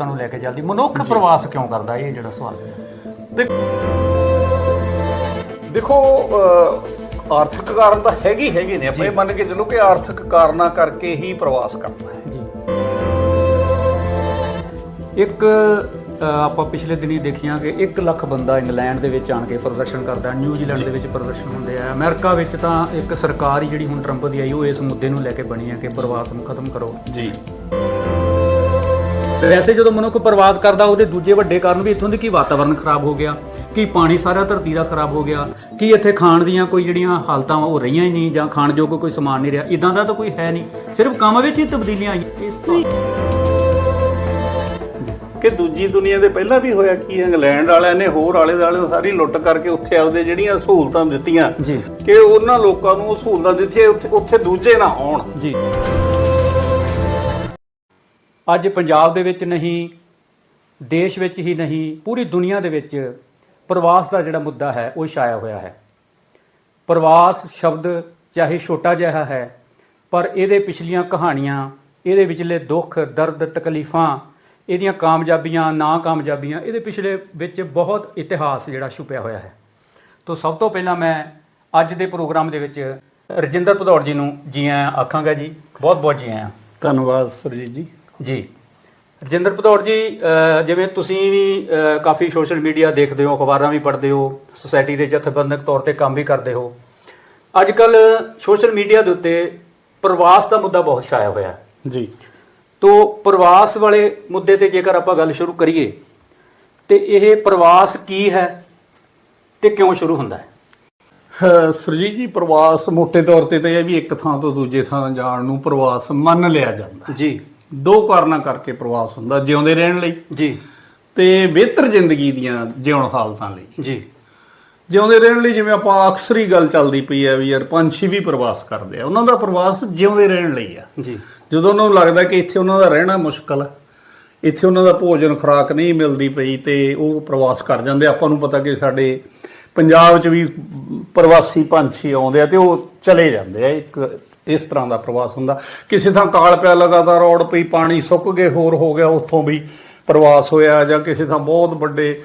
ਮਨੁੱਖਤਾ ਨੂੰ ਲੈ ਕੇ ਚੱਲਦੀ। ਮਨੁੱਖ ਪ੍ਰਵਾਸ ਕਿਉਂ ਕਰਦਾ? ਇਹ ਜਿਹੜਾ ਸਵਾਲ ਹੈ। ਦੇਖ- ਅਹ, ਆਰਥਿਕ ਕਾਰਨ ਤਾਂ ਹੈਗੇ ਹੀ ਹੈਗੇ ਨੇ। ਆਪਾਂ ਇਹ ਮੰਨ ਕੇ ਚੱਲੋ ਕਿ ਆਰਥਿਕ ਕਾਰਨਾਂ ਕਰਕੇ ਹੀ ਪ੍ਰਵਾਸ ਕਰਨਾ ਹੈ। ਜੀ। ਇੱਕ ਅ, ਆਪਾਂ ਪਿਛਲੇ ਦਿਨੀ ਦੇਖੀਆਂ ਕਿ 1 ਲੱਖ ਬੰਦਾ ਇੰਗਲੈਂਡ ਦੇ ਵਿੱਚ ਆਣ ਕੇ ਪ੍ਰਦਰਸ਼ਨ ਕਰਦਾ। ਨਿਊਜ਼ੀਲੈਂਡ ਦੇ ਵਿੱਚ ਪ੍ਰਦਰਸ਼ਨ ਹੁੰਦੇ ਆ। ਅਮਰੀਕਾ ਵਿੱਚ ਤਾਂ ਇੱਕ ਸਰਕਾਰ ਹੀ ਜਿਹੜੀ ਹੁਣ ਟਰੰਪ ਦੀ ਆਈ ਉਹ ਇਸ ਮੁੱਦੇ ਨੂੰ ਲੈ ਕੇ ਬਣੀ ਹੈ ਕਿ ਪ੍ਰਵਾਸ ਨੂੰ ਖਤਮ ਕਰੋ। ਜੀ। ਵੈਸੇ ਜਦੋਂ ਮਨੁੱਖ ਪ੍ਰਵਾਸ ਕਰਦਾ ਉਹਦੇ ਦੂਜੇ ਵੱਡੇ ਕਾਰਨ ਵੀ ਇੱਥੋਂ ਦੀ ਕੀ ਵਾਤਾਵਰਣ ਖਰਾਬ ਹੋ ਗਿਆ ਕੀ ਪਾਣੀ ਸਾਰਾ ਧਰਤੀ ਦਾ ਖਰਾਬ ਹੋ ਗਿਆ ਕੀ ਇੱਥੇ ਖਾਣ ਦੀਆਂ ਕੋਈ ਜਿਹੜੀਆਂ ਹਾਲਤਾਂ ਉਹ ਰਹੀਆਂ ਹੀ ਨਹੀਂ ਜਾਂ ਖਾਣ ਯੋਗ ਕੋਈ ਸਮਾਨ ਨਹੀਂ ਰਿਹਾ ਇਦਾਂ ਦਾ ਤਾਂ ਕੋਈ ਹੈ ਨਹੀਂ ਸਿਰਫ ਕੰਮ ਵਿੱਚ ਹੀ ਤਬਦੀਲੀਆਂ ਆਈਆਂ। ਇਸ ਤੋਂ ਕਿ ਦੂਜੀ ਦੁਨੀਆ ਦੇ ਪਹਿਲਾਂ ਵੀ ਹੋਇਆ ਕੀ ਇੰਗਲੈਂਡ ਵਾਲਿਆਂ ਨੇ ਹੋਰ ਆਲੇ ਦਾਲੇ ਸਾਰੀ ਲੁੱਟ ਕਰਕੇ ਉੱਥੇ ਆਪਦੇ ਜਿਹੜੀਆਂ ਸਹੂਲਤਾਂ ਦਿੱਤੀਆਂ ਜੀ। ਕਿ ਉਹਨਾਂ ਲੋਕਾਂ ਨੂੰ ਉਹ ਸਹੂਲਤਾਂ ਦਿੱਤੀਆਂ ਉੱਥੇ ਉੱਥੇ ਦੂਜੇ ਨਾ ਆਉਣ। ਜੀ। ਅੱਜ ਪੰਜਾਬ ਦੇ ਵਿੱਚ ਨਹੀਂ, ਦੇਸ਼ ਵਿੱਚ ਹੀ ਨਹੀਂ, ਪੂਰੀ ਦੁਨੀਆ ਦੇ ਵਿੱਚ ਪ੍ਰਵਾਸ ਦਾ ਜਿਹੜਾ ਮੁੱਦਾ ਹੈ, ਉਹ ਛਾਇਆ ਹੋਇਆ ਹੈ। ਪ੍ਰਵਾਸ ਸ਼ਬਦ ਚਾਹੇ ਛੋਟਾ ਜਿਹਾ ਹੈ, ਪਰ ਇਹਦੇ ਪਿਛਲੀਆਂ ਕਹਾਣੀਆਂ, ਇਹਦੇ ਵਿਚਲੇ ਦੁੱਖ, ਦਰਦ, ਤਕਲੀਫਾਂ, ਇਹਦੀਆਂ ਕਾਮਯਾਬੀਆਂ ਨਾ ਕਾਮਯਾਬੀਆਂ ਇਹਦੇ ਪਿਛਲੇ ਵਿੱਚ ਬਹੁਤ ਇਤਿਹਾਸ ਜਿਹੜਾ ਛੁਪਿਆ ਹੋਇਆ ਹੈ। ਤੋਂ ਸਭ ਤੋਂ ਪਹਿਲਾਂ ਮੈਂ ਅੱਜ ਦੇ ਪ੍ਰੋਗਰਾਮ ਦੇ ਵਿੱਚ ਰਜਿੰਦਰ ਭਦੌੜ ਜੀ ਨੂੰ ਜੀ ਆਇਆਂ ਆਖਾਂਗਾ ਜੀ। ਬਹੁਤ ਬਹੁਤ ਜੀ ਆਇਆਂ। ਧੰਨਵਾਦ ਸੁਰਜੀਤ ਜੀ। ਜੀ। ਰਜਿੰਦਰ ਭਦੌੜ ਜੀ ਜਿਵੇਂ ਤੁਸੀਂ ਵੀ ਕਾਫੀ ਸੋਸ਼ਲ ਮੀਡੀਆ ਦੇਖਦੇ ਹੋ ਅਖਬਾਰਾਂ ਵੀ ਪੜ੍ਹਦੇ ਹੋ ਸੁਸਾਇਟੀ ਦੇ ਜਥੇਬੰਦਕ ਤੌਰ ਤੇ ਕੰਮ ਵੀ ਕਰਦੇ ਹੋ। ਅੱਜ ਕੱਲ ਸੋਸ਼ਲ ਮੀਡੀਆ ਦੇ ਉੱਤੇ ਪ੍ਰਵਾਸ ਦਾ ਮੁੱਦਾ ਬਹੁਤ ਛਾਇਆ ਹੋਇਆ ਹੈ। ਜੀ। ਤੋ ਪ੍ਰਵਾਸ ਵਾਲੇ ਮੁੱਦੇ ਤੇ ਜੇਕਰ ਆਪਾਂ ਗੱਲ ਸ਼ੁਰੂ ਕਰੀਏ ਤੇ ਇਹ ਪ੍ਰਵਾਸ ਕੀ ਹੈ ਤੇ ਕਿਉਂ ਸ਼ੁਰੂ ਹੁੰਦਾ ਹੈ? ਸੁਰਜੀਤ ਜੀ ਪ੍ਰਵਾਸ ਮੋٹے ਤੌਰ ਤੇ ਤਾਂ ਇਹ ਵੀ ਇੱਕ ਥਾਂ ਤੋਂ ਦੂਜੇ ਥਾਂ ਜਾਣ ਨੂੰ ਪ੍ਰਵਾਸ ਮੰਨ ਲਿਆ ਜਾਂਦਾ ਜੀ। ਦੋ ਕਾਰਨਾਂ ਕਰਕੇ ਪ੍ਰਵਾਸ ਹੁੰਦਾ ਜਿਉਂਦੇ ਰਹਿਣ ਲਈ ਜੀ। ਤੇ ਬਿਹਤਰ ਜ਼ਿੰਦਗੀ ਦੀਆਂ ਜਿਉਣ ਹਾਲਤਾਂ ਲਈ। ਜੀ। ਜਿਉਂਦੇ ਰਹਿਣ ਲਈ ਜਿਵੇਂ ਆਪਾਂ ਅਕਸਰ ਹੀ ਗੱਲ ਚੱਲਦੀ ਪਈ ਹੈ ਵੀ ਯਾਰ ਪੰਛੀ ਵੀ ਪ੍ਰਵਾਸ ਕਰਦੇ ਆ ਉਹਨਾਂ ਦਾ ਪ੍ਰਵਾਸ ਜਿਉਂਦੇ ਰਹਿਣ ਲਈ ਆ। ਜੀ। ਜਦੋਂ ਉਹਨਾਂ ਨੂੰ ਲੱਗਦਾ ਕਿ ਇੱਥੇ ਉਹਨਾਂ ਦਾ ਰਹਿਣਾ ਮੁਸ਼ਕਲ ਹੈ ਇੱਥੇ ਉਹਨਾਂ ਦਾ ਭੋਜਨ ਖੁਰਾਕ ਨਹੀਂ ਮਿਲਦੀ ਪਈ ਤੇ ਉਹ ਪ੍ਰਵਾਸ ਕਰ ਜਾਂਦੇ ਆਪਾਂ ਨੂੰ ਪਤਾ ਕਿ ਸਾਡੇ ਪੰਜਾਬ 'ਚ ਵੀ ਪ੍ਰਵਾਸੀ ਪੰਛੀ ਆਉਂਦੇ ਆ ਤੇ ਉਹ ਚਲੇ ਜਾਂਦੇ ਆ ਇੱਕ ਇਸ ਤਰ੍ਹਾਂ ਦਾ ਪ੍ਰਵਾਸ ਹੁੰਦਾ ਕਿਸੇ ਥਾਂ ਕਾਲ ਪਿਆ ਲਗਾਤਾਰ ਔੜ ਪਈ ਪਾਣੀ ਸੁੱਕ ਗਏ ਹੋਰ ਹੋ ਗਿਆ ਉੱਥੋਂ ਵੀ ਪ੍ਰਵਾਸ ਹੋਇਆ ਜਾਂ ਕਿਸੇ ਥਾਂ ਬਹੁਤ ਵੱਡੇ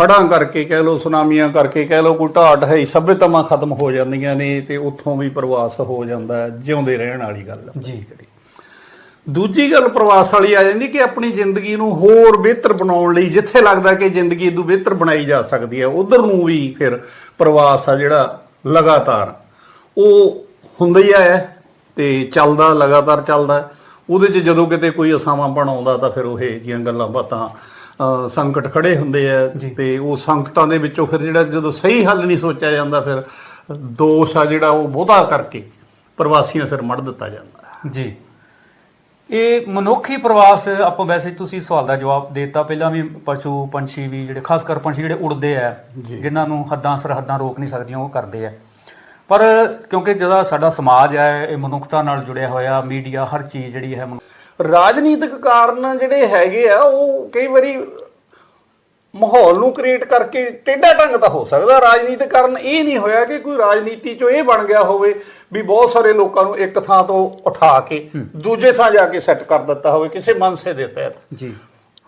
ਹੜਾਂ ਕਰਕੇ ਕਹਿ ਲਓ ਸੁਨਾਮੀਆਂ ਕਰਕੇ ਕਹਿ ਲਓ ਕੋਈ ਢਾਟ ਹੈ ਸਭਿਅਤਾਵਾਂ ਖਤਮ ਹੋ ਜਾਂਦੀਆਂ ਨੇ ਤੇ ਉੱਥੋਂ ਵੀ ਪ੍ਰਵਾਸ ਹੋ ਜਾਂਦਾ ਜਿਉਂਦੇ ਰਹਿਣ ਵਾਲੀ ਗੱਲ। ਜੀ ਦੂਜੀ ਗੱਲ ਪ੍ਰਵਾਸ ਵਾਲੀ ਆ ਜਾਂਦੀ ਕਿ ਆਪਣੀ ਜ਼ਿੰਦਗੀ ਨੂੰ ਹੋਰ ਬਿਹਤਰ ਬਣਾਉਣ ਲਈ ਜਿੱਥੇ ਲੱਗਦਾ ਕਿ ਜ਼ਿੰਦਗੀ ਇਦੋਂ ਬਿਹਤਰ ਬਣਾਈ ਜਾ ਸਕਦੀ ਹੈ ਉਧਰ ਨੂੰ ਵੀ ਫਿਰ ਪ੍ਰਵਾਸ ਆ ਜਿਹੜਾ ਲਗਾਤਾਰ ਉਹ ਹੁੰਦਾ ਹੀ ਆ ਤੇ ਚੱਲਦਾ ਲਗਾਤਾਰ ਚੱਲਦਾ ਉਹਦੇ 'ਚ ਜਦੋਂ ਕਿਤੇ ਕੋਈ ਅਸਾਵਾਂ ਬਣਾਉਂਦਾ ਤਾਂ ਫਿਰ ਉਹ ਇਹ ਜੀਆਂ ਗੱਲਾਂ ਬਾਤਾਂ ਸੰਕਟ ਖੜੇ ਹੁੰਦੇ ਆ ਤੇ ਉਹ ਸੰਕਟਾਂ ਦੇ ਵਿੱਚੋਂ ਫਿਰ ਜਿਹੜਾ ਜਦੋਂ ਸਹੀ ਹੱਲ ਨਹੀਂ ਸੋਚਿਆ ਜਾਂਦਾ ਫਿਰ ਦੋਸ਼ ਆ ਜਿਹੜਾ ਉਹ ਬਹੁਤਾ ਕਰਕੇ ਪ੍ਰਵਾਸੀਆਂ ਫਿਰ ਮੜ ਦਿੱਤਾ ਜਾਂਦਾ ਜੀ। ਇਹ ਮਨੁੱਖੀ ਪ੍ਰਵਾਸ ਆਪਾਂ ਵੈਸੇ ਤੁਸੀਂ ਸਵਾਲ ਦਾ ਜਵਾਬ ਦੇ ਦਿੱਤਾ। ਪਹਿਲਾਂ ਵੀ ਪਸ਼ੂ ਪੰਛੀ ਵੀ ਜਿਹੜੇ ਖਾਸ ਕਰ ਪੰਛੀ ਜਿਹੜੇ ਉੜਦੇ ਆ ਜਿਨ੍ਹਾਂ ਨੂੰ ਹੱਦਾਂ ਸਰਹੱਦਾਂ ਰੋਕ ਨਹੀਂ ਸਕਦੀਆਂ ਉਹ ਕਰਦੇ ਆ। ਪਰ ਕਿਉਂਕਿ ਜਿਹੜਾ ਸਾਡਾ ਸਮਾਜ ਹੈ ਇਹ ਮਨੁੱਖਤਾ ਨਾਲ ਜੁੜਿਆ ਹੋਇਆ ਮੀਡੀਆ ਹਰ ਚੀਜ਼ ਜਿਹੜੀ ਹੈ ਰਾਜਨੀਤਿਕ ਕਾਰਨ ਜਿਹੜੇ ਹੈਗੇ ਆ ਉਹ ਕਈ ਵਾਰੀ ਮਾਹੌਲ ਨੂੰ ਕ੍ਰੀਏਟ ਕਰਕੇ ਟੇਢਾ ਢੰਗ ਤਾਂ ਹੋ ਸਕਦਾ। ਰਾਜਨੀਤਿਕ ਕਾਰਨ ਇਹ ਨਹੀਂ ਹੋਇਆ ਕਿ ਕੋਈ ਰਾਜਨੀਤੀ ਚੋਂ ਇਹ ਬਣ ਗਿਆ ਹੋਵੇ ਵੀ ਬਹੁਤ ਸਾਰੇ ਲੋਕਾਂ ਨੂੰ ਇੱਕ ਥਾਂ ਤੋਂ ਉਠਾ ਕੇ ਦੂਜੇ ਥਾਂ ਜਾ ਕੇ ਸੈੱਟ ਕਰ ਦਿੱਤਾ ਹੋਵੇ ਕਿਸੇ ਮਨਸੇ ਦੇ ਤਹਿਤ। ਜੀ।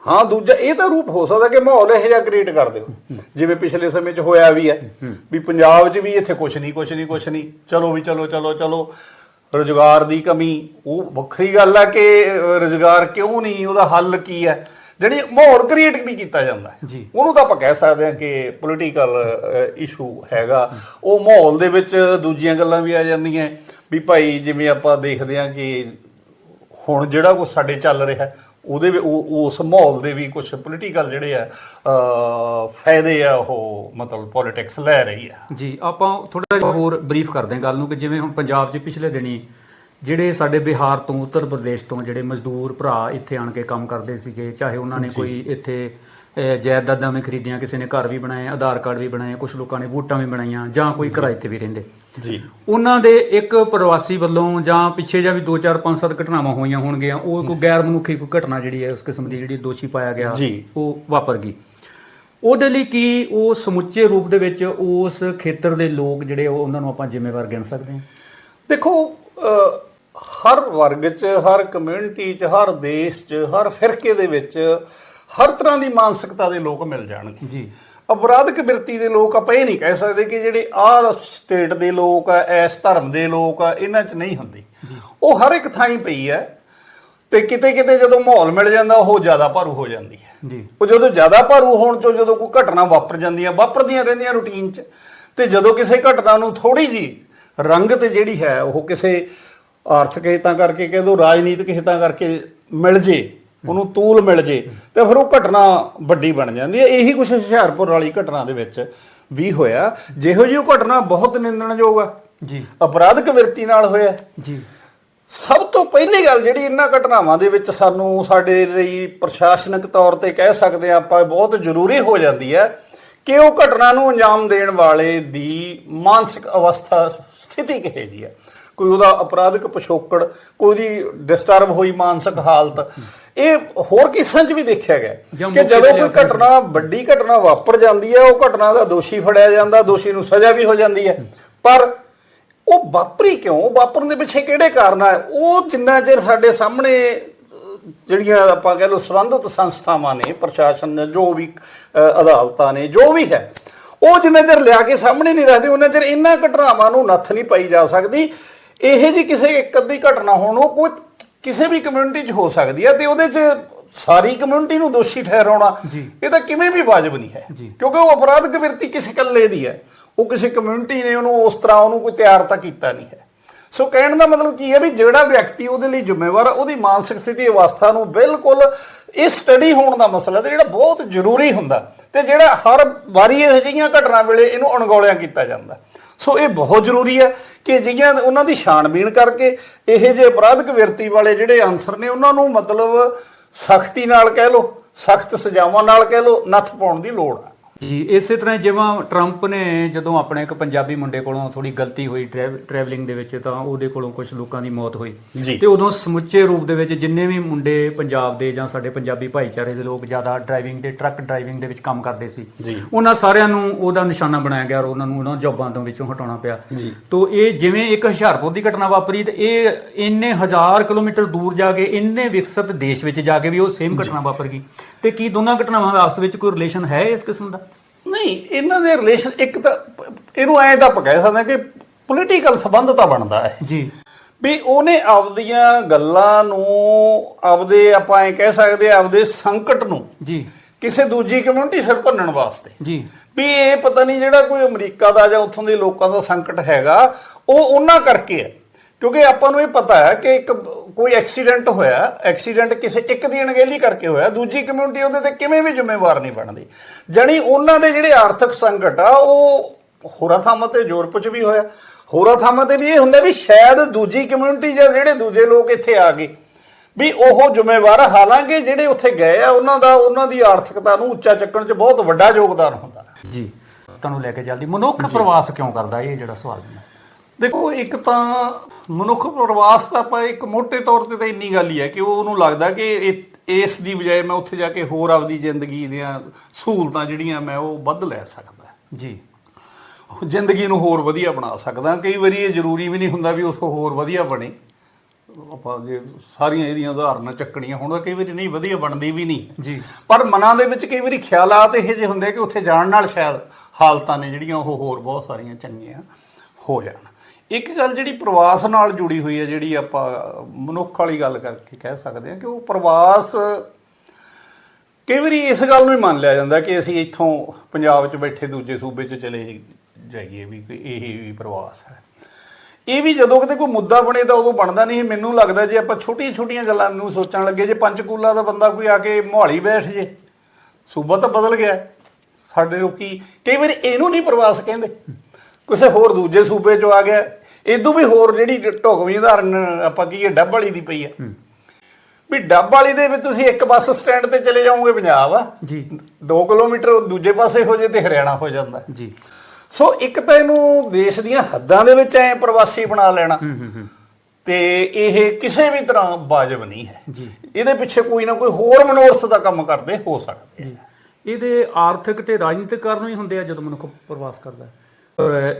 ਹਾਂ ਦੂਜਾ ਇਹ ਤਾਂ ਰੂਪ ਹੋ ਸਕਦਾ ਕਿ ਮਾਹੌਲ ਇਹੋ ਜਿਹਾ ਕ੍ਰੀਏਟ ਕਰ ਦਿਓ। ਜਿਵੇਂ ਪਿਛਲੇ ਸਮੇਂ 'ਚ ਹੋਇਆ ਵੀ ਹੈ ਵੀ ਪੰਜਾਬ 'ਚ ਵੀ ਇੱਥੇ ਕੁਛ ਨਹੀਂ ਕੁਛ ਨਹੀਂ ਕੁਛ ਨਹੀਂ। ਚਲੋ ਵੀ ਚਲੋ ਚਲੋ ਚਲੋ ਰੋਜ਼ਗਾਰ ਦੀ ਕਮੀ ਉਹ ਵੱਖਰੀ ਗੱਲ ਹੈ ਕਿ ਰੋਜ਼ਗਾਰ ਕਿਉਂ ਨਹੀਂ ਉਹਦਾ ਹੱਲ ਕੀ ਹੈ? ਜਿਹੜੀ ਮਾਹੌਲ ਕ੍ਰੀਏਟ ਨਹੀਂ ਕੀਤਾ ਜਾਂਦਾ। ਉਹਨੂੰ ਤਾਂ ਆਪਾਂ ਕਹਿ ਸਕਦੇ ਹਾਂ ਕਿ ਪੋਲੀਟੀਕਲ ਇਸ਼ੂ ਹੈਗਾ। ਉਹ ਮਾਹੌਲ ਦੇ ਵਿੱਚ ਦੂਜੀਆਂ ਗੱਲਾਂ ਵੀ ਆ ਜਾਂਦੀਆਂ। ਵੀ ਭਾਈ ਜਿਵੇਂ ਆਪਾਂ ਦੇਖਦੇ ਹਾਂ ਕਿ ਹੁਣ ਜਿਹੜਾ ਕੁਝ ਸਾਡੇ ਚੱਲ ਰਿਹਾ ਹੈ, ਉਹਦੇ ਉਹ- ਉਸ ਮਾਹੌਲ ਦੇ ਵੀ ਕੁਝ ਪੋਲੀਟੀਕਲ ਜਿਹੜੇ ਆ ਫਾਇਦੇ ਆ ਉਹ ਮਤਲਬ ਪੋਲਿਟਿਕਸ ਲੈ ਰਹੀ ਆ। ਜੀ ਆਪਾਂ ਥੋੜਾ ਜਿਹਾ ਹੋਰ ਬਰੀਫ ਕਰਦੇ ਹਾਂ ਗੱਲ ਨੂੰ ਕਿ ਜਿਵੇਂ ਹੁਣ ਪੰਜਾਬ 'ਚ ਪਿਛਲੇ ਦਿਨੀ ਜਿਹੜੇ ਸਾਡੇ ਬਿਹਾਰ ਤੋਂ ਉੱਤਰ ਪ੍ਰਦੇਸ਼ ਤੋਂ ਜਿਹੜੇ ਮਜ਼ਦੂਰ ਭਰਾ ਇੱਥੇ ਆਣ ਕੇ ਕੰਮ ਕਰਦੇ ਸੀਗੇ ਚਾਹੇ ਉਹਨਾਂ ਨੇ ਕੋਈ ਇੱਥੇ ਜਾਇਦਾਦਾਂ ਵੀ ਖਰੀਦੀਆਂ ਕਿਸੇ ਨੇ ਘਰ ਵੀ ਬਣਾਏ ਆਧਾਰ ਕਾਰਡ ਵੀ ਬਣਾਏ ਕੁਝ ਲੋਕਾਂ ਨੇ ਵੋਟਾਂ ਵੀ ਬਣਾਈਆਂ ਜਾਂ ਕੋਈ ਕਿਰਾਏ ਤੇ ਵੀ ਰਹਿੰਦੇ। ਜੀ। ਉਹਨਾਂ ਦੇ ਇੱਕ ਪ੍ਰਵਾਸੀ ਵੱਲੋਂ ਜਾਂ ਪਿੱਛੇ ਜਾਂ ਵੀ 2 4 5 7 ਘਟਨਾਵਾਂ ਹੋਈਆਂ ਹੋਣਗੀਆਂ ਉਹ ਕੋਈ ਗੈਰ ਮਨੁੱਖੀ ਕੋਈ ਘਟਨਾ ਜਿਹੜੀ ਹੈ ਉਸ ਕਿਸਮ ਦੀ ਜਿਹੜੀ ਦੋਸ਼ੀ ਪਾਇਆ ਗਿਆ ਜੀ। ਉਹ ਵਾਪਰ ਗਈ। ਉਹਦੇ ਲਈ ਕੀ ਉਹ ਸਮੁੱਚੇ ਰੂਪ ਦੇ ਵਿੱਚ ਉਸ ਖੇਤਰ ਦੇ ਲੋਕ ਜਿਹੜੇ ਉਹ ਉਹਨਾਂ ਨੂੰ ਆਪਾਂ ਜ਼ਿੰਮੇਵਾਰ ਗਿਣ ਸਕਦੇ ਹਾਂ? ਦੇਖੋ ਹਰ ਵਰਗ 'ਚ ਹਰ ਕਮਿਊਨਿਟੀ 'ਚ ਹਰ ਦੇਸ਼ 'ਚ ਹਰ ਫਿਰਕੇ ਦੇ ਵਿੱਚ ਹਰ ਤਰ੍ਹਾਂ ਦੀ ਮਾਨਸਿਕਤਾ ਦੇ ਲੋਕ ਮਿਲ ਜਾਣਗੇ। ਜੀ। ਅਪਰਾਧਿਕ ਬਿਰਤੀ ਦੇ ਲੋਕ ਆਪਾਂ ਇਹ ਨਹੀਂ ਕਹਿ ਸਕਦੇ ਕਿ ਜਿਹੜੇ ਆਹ ਸਟੇਟ ਦੇ ਲੋਕ ਆ ਇਸ ਧਰਮ ਦੇ ਲੋਕ ਆ ਇਹਨਾਂ 'ਚ ਨਹੀਂ ਹੁੰਦੀ। ਉਹ ਹਰ ਇੱਕ ਥਾਂ ਹੀ ਪਈ ਹੈ ਤੇ ਕਿਤੇ ਕਿਤੇ ਜਦੋਂ ਮਾਹੌਲ ਮਿਲ ਜਾਂਦਾ ਉਹ ਜ਼ਿਆਦਾ ਭਾਰੂ ਹੋ ਜਾਂਦੀ ਹੈ। ਜੀ। ਉਹ ਜਦੋਂ ਜ਼ਿਆਦਾ ਭਾਰੂ ਹੋਣ ਤੋਂ ਜਦੋਂ ਕੋਈ ਘਟਨਾ ਵਾਪਰ ਜਾਂਦੀਆਂ ਵਾਪਰਦੀਆਂ ਰਹਿੰਦੀਆਂ ਰੂਟੀਨ 'ਚ ਤੇ ਜਦੋਂ ਕਿਸੇ ਘਟਨਾ ਨੂੰ ਥੋੜੀ ਜੀ ਰੰਗਤ ਜਿਹੜੀ ਹੈ ਉਹ ਕਿਸੇ ਆਰਥਿਕ ਹਿੱਤਾਂ ਕਰਕੇ ਕਹਿ ਦੋ ਰਾਜਨੀਤਿਕ ਹਿੱਤਾਂ ਕਰਕੇ ਮਿਲ ਜੇ ਉਹਨੂੰ ਤੂਲ ਮਿਲ ਜੇ ਤੇ ਫਿਰ ਉਹ ਘਟਨਾ ਵੱਡੀ ਬਣ ਜਾਂਦੀ ਹੈ। ਇਹੀ ਕੁਝ ਹੁਸ਼ਿਆਰਪੁਰ ਵਾਲੀ ਘਟਨਾ ਦੇ ਵਿੱਚ ਵੀ ਹੋਇਆ। ਜਿਹੋ ਜਿਹੀ ਉਹ ਘਟਨਾ ਬਹੁਤ ਨਿੰਦਣਯੋਗ ਆ। ਜੀ। ਅਪਰਾਧਿਕ ਵਿਰਤੀ ਨਾਲ ਹੋਇਆ। ਜੀ। ਸਭ ਤੋਂ ਪਹਿਲੀ ਗੱਲ ਜਿਹੜੀ ਇਹਨਾਂ ਘਟਨਾਵਾਂ ਦੇ ਵਿੱਚ ਸਾਨੂੰ ਸਾਡੇ ਲਈ ਪ੍ਰਸ਼ਾਸਨਿਕ ਤੌਰ ਤੇ ਕਹਿ ਸਕਦੇ ਆ ਆਪਾਂ ਬਹੁਤ ਜ਼ਰੂਰੀ ਹੋ ਜਾਂਦੀ ਹੈ ਕਿ ਉਹ ਘਟਨਾ ਨੂੰ ਅੰਜਾਮ ਦੇਣ ਵਾਲੇ ਦੀ ਮਾਨਸਿਕ ਅਵਸਥਾ ਸਥਿਤੀ ਕਿਹੋ ਜੀ ਹੈ। ਕੋਈ ਉਹਦਾ ਅਪਰਾਧਿਕ ਪਿਛੋਕੜ ਕੋਈ ਦੀ ਡਿਸਟਰਬ ਹੋਈ ਮਾਨਸਿਕ ਹਾਲਤ। ਇਹ ਹੋਰ ਕਿਸਾਂ 'ਚ ਵੀ ਦੇਖਿਆ ਗਿਆ। ਕਿ ਜਦੋਂ ਕੋਈ। ਘਟਨਾ ਵੱਡੀ ਘਟਨਾ ਵਾਪਰ ਜਾਂਦੀ ਹੈ ਉਹ ਘਟਨਾ ਦਾ ਦੋਸ਼ੀ ਫੜਿਆ ਜਾਂਦਾ ਦੋਸ਼ੀ ਨੂੰ ਸਜ਼ਾ ਵੀ ਹੋ ਜਾਂਦੀ ਹੈ। ਪਰ ਉਹ ਵਾਪਰੀ ਕਿਉਂ? ਵਾਪਰਨ ਦੇ ਪਿੱਛੇ ਕਿਹੜੇ ਕਾਰਨ ਆ? ਉਹ ਜਿੰਨਾ ਚਿਰ ਸਾਡੇ ਸਾਹਮਣੇ ਜਿਹੜੀਆਂ ਆਪਾਂ ਕਹਿ ਲਓ ਸੰਬੰਧਿਤ ਸੰਸਥਾਵਾਂ ਨੇ ਪ੍ਰਸ਼ਾਸਨ ਨੇ ਜੋ ਵੀ ਅਦਾਲਤਾਂ ਨੇ ਜੋ ਵੀ ਹੈ ਉਹ ਜਿੰਨਾ ਚਿਰ ਲਿਆ ਕੇ ਸਾਹਮਣੇ ਨਹੀਂ ਰੱਖਦੇ ਉਹਨਾਂ ਚਿਰ ਇਹਨਾਂ ਘਟਨਾਵਾਂ ਨੂੰ ਨੱਥ ਨਹੀਂ ਪਾਈ ਜਾ ਸਕਦੀ। ਇਹ ਜੀ ਕਿਸੇ ਇੱਕ ਅੱਧੀ ਘਟਨਾ ਹੋਣ ਉਹ ਕੋਈ ਕਿਸੇ ਵੀ ਕਮਿਊਨਿਟੀ 'ਚ ਹੋ ਸਕਦੀ ਹੈ ਤੇ ਉਹਦੇ 'ਚ ਸਾਰੀ ਕਮਿਊਨਿਟੀ ਨੂੰ ਦੋਸ਼ੀ ਠਹਿਰਾਉਣਾ। ਇਹ ਤਾਂ ਕਿਵੇਂ ਵੀ ਵਾਜਬ ਨਹੀਂ ਹੈ। ਕਿਉਂਕਿ ਉਹ ਅਪਰਾਧਿਕ ਵਿਰਤੀ ਕਿਸੇ ਇਕੱਲੇ ਦੀ ਹੈ ਉਹ ਕਿਸੇ ਕਮਿਊਨਿਟੀ ਨੇ ਉਹਨੂੰ ਉਸ ਤਰ੍ਹਾਂ ਉਹਨੂੰ ਕੋਈ ਤਿਆਰ ਤਾਂ ਕੀਤਾ ਨਹੀਂ ਹੈ ਸੋ ਕਹਿਣ ਦਾ ਮਤਲਬ ਕੀ ਹੈ ਵੀ ਜਿਹੜਾ ਵਿਅਕਤੀ ਉਹਦੇ ਲਈ ਜ਼ਿੰਮੇਵਾਰ ਉਹਦੀ ਮਾਨਸਿਕ ਸਥਿਤੀ ਅਵਸਥਾ ਨੂੰ ਬਿਲਕੁਲ ਇਹ ਸਟੱਡੀ ਹੋਣ ਦਾ ਮਸਲਾ ਤੇ ਜਿਹੜਾ ਬਹੁਤ ਜ਼ਰੂਰੀ ਹੁੰਦਾ ਤੇ ਜਿਹੜਾ ਹਰ ਵਾਰੀ ਇਹੋ ਜਿਹੀਆਂ ਘਟਨਾ ਵੇਲੇ ਇਹਨੂੰ ਅਣਗੌਲਿਆਂ ਕੀਤਾ ਜਾਂਦਾ ਸੋ ਇਹ ਬਹੁਤ ਜ਼ਰੂਰੀ ਹੈ ਕਿ ਜਿਹੜੀਆਂ ਉਹਨਾਂ ਦੀ ਛਾਣਬੀਣ ਕਰਕੇ ਇਹ ਜਿਹੇ ਅਪਰਾਧਿਕ ਵਿਰਤੀ ਵਾਲੇ ਜਿਹੜੇ ਅਨਸਰ ਨੇ, ਉਹਨਾਂ ਨੂੰ ਮਤਲਬ ਸਖਤੀ ਨਾਲ ਕਹਿ ਲਓ, ਸਖਤ ਸਜ਼ਾਵਾਂ ਨਾਲ ਕਹਿ ਲਓ, ਨੱਥ ਪਾਉਣ ਦੀ ਲੋੜ ਹੈ। ਜੀ ਇਸੇ ਤਰ੍ਹਾਂ ਜਿਵੇਂ ਟਰੰਪ ਨੇ ਜਦੋਂ ਆਪਣੇ ਇੱਕ ਪੰਜਾਬੀ ਮੁੰਡੇ ਕੋਲੋਂ ਥੋੜੀ ਗਲਤੀ ਹੋਈ ਟਰੈਵਲਿੰਗ ਦੇ ਵਿੱਚ ਤਾਂ ਉਹਦੇ ਕੋਲੋਂ ਕੁਝ ਲੋਕਾਂ ਦੀ ਮੌਤ ਹੋਈ। ਤੇ ਉਦੋਂ ਸਮੁੱਚੇ ਰੂਪ ਦੇ ਵਿੱਚ ਜਿੰਨੇ ਵੀ ਮੁੰਡੇ ਪੰਜਾਬ ਦੇ ਜਾਂ ਸਾਡੇ ਪੰਜਾਬੀ ਭਾਈਚਾਰੇ ਦੇ ਲੋਕ ਜ਼ਿਆਦਾ ਡਰਾਈਵਿੰਗ ਤੇ ਟਰੱਕ ਡਰਾਈਵਿੰਗ ਦੇ ਵਿੱਚ ਕੰਮ ਕਰਦੇ ਸੀ। ਉਹਨਾਂ ਸਾਰਿਆਂ ਨੂੰ ਉਹਦਾ ਨਿਸ਼ਾਨਾ ਬਣਾਇਆ ਗਿਆ ਔਰ ਉਹਨਾਂ ਨੂੰ ਉਹਨਾਂ ਜੌਬਾਂ ਤੋਂ ਵਿੱਚੋਂ ਹਟਾਉਣਾ ਪਿਆ। ਤੋ ਇਹ ਜਿਵੇਂ ਇੱਕ ਹੁਸ਼ਿਆਰਪੁਰ ਦੀ ਘਟਨਾ ਵਾਪਰੀ ਤੇ ਇਹ ਇੰਨੇ ਹਜ਼ਾਰ ਕਿਲੋਮੀਟਰ ਦੂਰ ਜਾ ਕੇ ਇੰਨੇ ਵਿਕਸਿਤ ਦੇਸ਼ ਵਿੱਚ ਜਾ ਕੇ ਵੀ ਉਹ ਸੇਮ ਘਟਨਾ ਵਾਪਰ ਗਈ ਤੇ ਕੀ ਦੋਨਾਂ ਘਟਨਾਵਾਂ ਦਾ ਆਪਸ ਵਿੱਚ ਕੋਈ ਰਿਲੇਸ਼ਨ ਹੈ ਇਸ ਕਿਸਮ ਦਾ? ਨਹੀਂ ਇਹਨਾਂ ਦੇ ਰਿਲੇਸ਼ਨ ਇੱਕ ਤਾਂ ਇਹਨੂੰ ਐਂ ਤਾਂ ਆਪਾਂ ਕਹਿ ਸਕਦੇ ਹਾਂ ਕਿ ਪੋਲੀਟੀਕਲ ਸੰਬੰਧ ਤਾਂ ਬਣਦਾ ਹੈ। ਜੀ। ਵੀ ਉਹਨੇ ਆਪਦੀਆਂ ਗੱਲਾਂ ਨੂੰ ਆਪਦੇ ਆਪਾਂ ਐਂ ਕਹਿ ਸਕਦੇ ਆਪਦੇ ਸੰਕਟ ਨੂੰ ਜੀ। ਕਿਸੇ ਦੂਜੀ ਕਮਿਊਨਿਟੀ ਸਿਰ ਭੰਨਣ ਵਾਸਤੇ। ਜੀ। ਵੀ ਇਹ ਪਤਾ ਨਹੀਂ ਜਿਹੜਾ ਕੋਈ ਅਮਰੀਕਾ ਦਾ ਜਾਂ ਉੱਥੋਂ ਦੇ ਲੋਕਾਂ ਦਾ ਸੰਕਟ ਹੈਗਾ ਉਹ ਉਹਨਾਂ ਕਰਕੇ ਹੈ। ਕਿਉਂਕਿ ਆਪਾਂ ਨੂੰ ਇਹ ਪਤਾ ਹੈ ਕਿ ਇੱਕ ਕੋਈ ਐਕਸੀਡੈਂਟ ਹੋਇਆ ਐਕਸੀਡੈਂਟ ਕਿਸੇ ਇੱਕ ਦੀ ਅਣਗਹਿਲੀ ਕਰਕੇ ਹੋਇਆ ਦੂਜੀ ਕਮਿਊਨਿਟੀ ਉਹਦੇ ਤੇ ਕਿਵੇਂ ਵੀ ਜ਼ਿੰਮੇਵਾਰ ਨਹੀਂ ਬਣਦੀ। ਜਾਣੀ ਉਹਨਾਂ ਦੇ ਜਿਹੜੇ ਆਰਥਿਕ ਸੰਕਟ ਆ ਉਹ ਹੋਰਾਂ ਥਾਵਾਂ ਤੇ ਯੂਰਪ 'ਚ ਵੀ ਹੋਇਆ। ਹੋਰਾਂ ਥਾਵਾਂ ਤੇ ਵੀ ਇਹ ਹੁੰਦਾ ਵੀ ਸ਼ਾਇਦ ਦੂਜੀ ਕਮਿਊਨਿਟੀ ਜਾਂ ਜਿਹੜੇ ਦੂਜੇ ਲੋਕ ਇੱਥੇ ਆ ਗਏ। ਵੀ ਉਹ ਜ਼ਿੰਮੇਵਾਰ। ਹਾਲਾਂਕਿ ਜਿਹੜੇ ਉੱਥੇ ਗਏ ਆ ਉਹਨਾਂ ਦਾ ਉਹਨਾਂ ਦੀ ਆਰਥਿਕਤਾ ਨੂੰ ਉੱਚਾ ਚੱਕਣ 'ਚ ਬਹੁਤ ਵੱਡਾ ਯੋਗਦਾਨ ਹੁੰਦਾ। ਜੀ ਤੁਹਾਨੂੰ ਲੈ ਕੇ ਚੱਲਦੀ ਮਨੁੱਖ ਪ੍ਰਵਾਸ ਕਿਉਂ ਕਰਦਾ? ਇਹ ਜਿਹੜਾ ਸਵਾਲ ਹੈ। ਦੇਖੋ ਇੱਕ ਤਾਂ ਮਨੁੱਖ ਪ੍ਰਵਾਸ ਤਾਂ ਆਪਾਂ ਇੱਕ ਮੋٹے ਤੌਰ ਤੇ ਤਾਂ ਇੰਨੀ ਗੱਲ ਹੀ ਹੈ ਕਿ ਉਹ ਉਹਨੂੰ ਲੱਗਦਾ ਕਿ ਇਸ ਦੀ ਬਜਾਏ ਮੈਂ ਉੱਥੇ ਜਾ ਕੇ ਹੋਰ ਆਪਦੀ ਜ਼ਿੰਦਗੀ ਦੀਆਂ ਸਹੂਲਤਾਂ ਜਿਹੜੀਆਂ ਮੈਂ ਉਹ ਵੱਧ ਲੈ ਸਕਦਾ। ਜੀ। ਜ਼ਿੰਦਗੀ ਨੂੰ ਹੋਰ ਵਧੀਆ ਬਣਾ ਸਕਦਾ। ਕਈ ਵਾਰੀ ਇਹ ਜ਼ਰੂਰੀ ਵੀ ਨਹੀਂ ਹੁੰਦਾ ਵੀ ਉਸ ਹੋਰ ਵਧੀਆ ਬਣੇ। ਆਪਾਂ ਜੇ ਸਾਰੀਆਂ ਇਹਦੀਆਂ ਉਦਾਹਰਨਾਂ ਚੱਕਣੀਆਂ ਹੁਣ ਕਈ ਵਾਰੀ ਨਹੀਂ ਵਧੀਆ ਬਣਦੀ ਵੀ ਨਹੀਂ। ਜੀ। ਪਰ ਮਨਾਂ ਦੇ ਵਿੱਚ ਕਈ ਵਾਰੀ ਖਿਆਲਾਤ ਇਹ ਜਿਹੇ ਹੁੰਦੇ ਕਿ ਉੱਥੇ ਜਾਣ ਨਾਲ ਸ਼ਾਇਦ ਹਾਲਤਾਂ ਨੇ ਜਿਹੜੀਆਂ ਉਹ ਹੋਰ ਬਹੁਤ ਸਾਰੀਆਂ ਚੰਗੀਆਂ ਹੋ ਜਾਣ। ਇੱਕ ਗੱਲ ਜਿਹੜੀ ਪ੍ਰਵਾਸ ਨਾਲ ਜੁੜੀ ਹੋਈ ਹੈ, ਜਿਹੜੀ ਆਪਾਂ ਮਨੁੱਖ ਵਾਲੀ ਗੱਲ ਕਰਕੇ ਕਹਿ ਸਕਦੇ ਹਾਂ ਕਿ ਉਹ ਪ੍ਰਵਾਸ ਕਈ ਵਾਰੀ ਇਸ ਗੱਲ ਨੂੰ ਹੀ ਮੰਨ ਲਿਆ ਜਾਂਦਾ ਕਿ ਅਸੀਂ ਇੱਥੋਂ ਪੰਜਾਬ 'ਚ ਬੈਠੇ ਦੂਜੇ ਸੂਬੇ 'ਚ ਚਲੇ ਜਾਈਏ ਵੀ ਇਹ ਵੀ ਪ੍ਰਵਾਸ ਹੈ। ਇਹ ਵੀ ਜਦੋਂ ਕਿਤੇ ਕੋਈ ਮੁੱਦਾ ਬਣੇ ਤਾਂ ਉਦੋਂ ਬਣਦਾ ਨਹੀਂ। ਮੈਨੂੰ ਲੱਗਦਾ ਜੇ ਆਪਾਂ ਛੋਟੀਆਂ ਛੋਟੀਆਂ ਗੱਲਾਂ ਨੂੰ ਸੋਚਣ ਲੱਗੇ, ਜੇ ਪੰਚਕੂਲਾ ਦਾ ਬੰਦਾ ਕੋਈ ਆ ਕੇ ਮੋਹਾਲੀ ਬੈਠ ਜੇ, ਸੂਬਾ ਤਾਂ ਬਦਲ ਗਿਆ। ਸਾਡੇ ਲੋਕੀ ਕਈ ਵਾਰੀ ਇਹਨੂੰ ਨਹੀਂ ਪ੍ਰਵਾਸ ਕਹਿੰਦੇ। ਕਿਸੇ ਹੋਰ ਦੂਜੇ ਸੂਬੇ ਚੋਂ ਆ ਗਿਆ। ਇਦੋਂ ਵੀ ਹੋਰ ਜਿਹੜੀ ਢੁਕਵੀਂ ਉਦਾਹਰਨ ਆਪਾਂ ਕਹੀਏ ਡੱਬ ਵਾਲੀ ਦੀ ਪਈ ਆ। ਵੀ ਡੱਬ ਵਾਲੀ ਦੇ ਵਿੱਚ ਤੁਸੀਂ ਇੱਕ ਬੱਸ ਸਟੈਂਡ ਤੇ ਚਲੇ ਜਾਓਗੇ ਪੰਜਾਬ ਆ। ਜੀ। 2 ਕਿਲੋਮੀਟਰ ਦੂਜੇ ਪਾਸੇ ਹੋ ਜੇ ਤੇ ਹਰਿਆਣਾ ਹੋ ਜਾਂਦਾ। ਜੀ। ਸੋ ਇੱਕ ਤਾਂ ਇਹਨੂੰ ਦੇਸ਼ ਦੀਆਂ ਹੱਦਾਂ ਦੇ ਵਿੱਚ ਐ ਪ੍ਰਵਾਸੀ ਬਣਾ ਲੈਣਾ। ਹੂੰ ਹੂੰ ਹੂੰ। ਤੇ ਇਹ ਕਿਸੇ ਵੀ ਤਰ੍ਹਾਂ ਵਾਜਬ ਨਹੀਂ ਹੈ। ਜੀ। ਇਹਦੇ ਪਿੱਛੇ ਕੋਈ ਨਾ ਕੋਈ ਹੋਰ ਮਨੋਰਥ ਦਾ ਕੰਮ ਕਰਦੇ ਹੋ ਸਕਦੇ ਇਹਦੇ ਆਰਥਿਕ ਤੇ ਰਾਜਨੀਤਿਕ ਕਾਰਨ ਹੀ ਹੁੰਦੇ ਆ ਜਦੋਂ ਮਨੁੱਖ ਪ੍ਰਵਾਸ ਕਰਦਾ ਹੈ।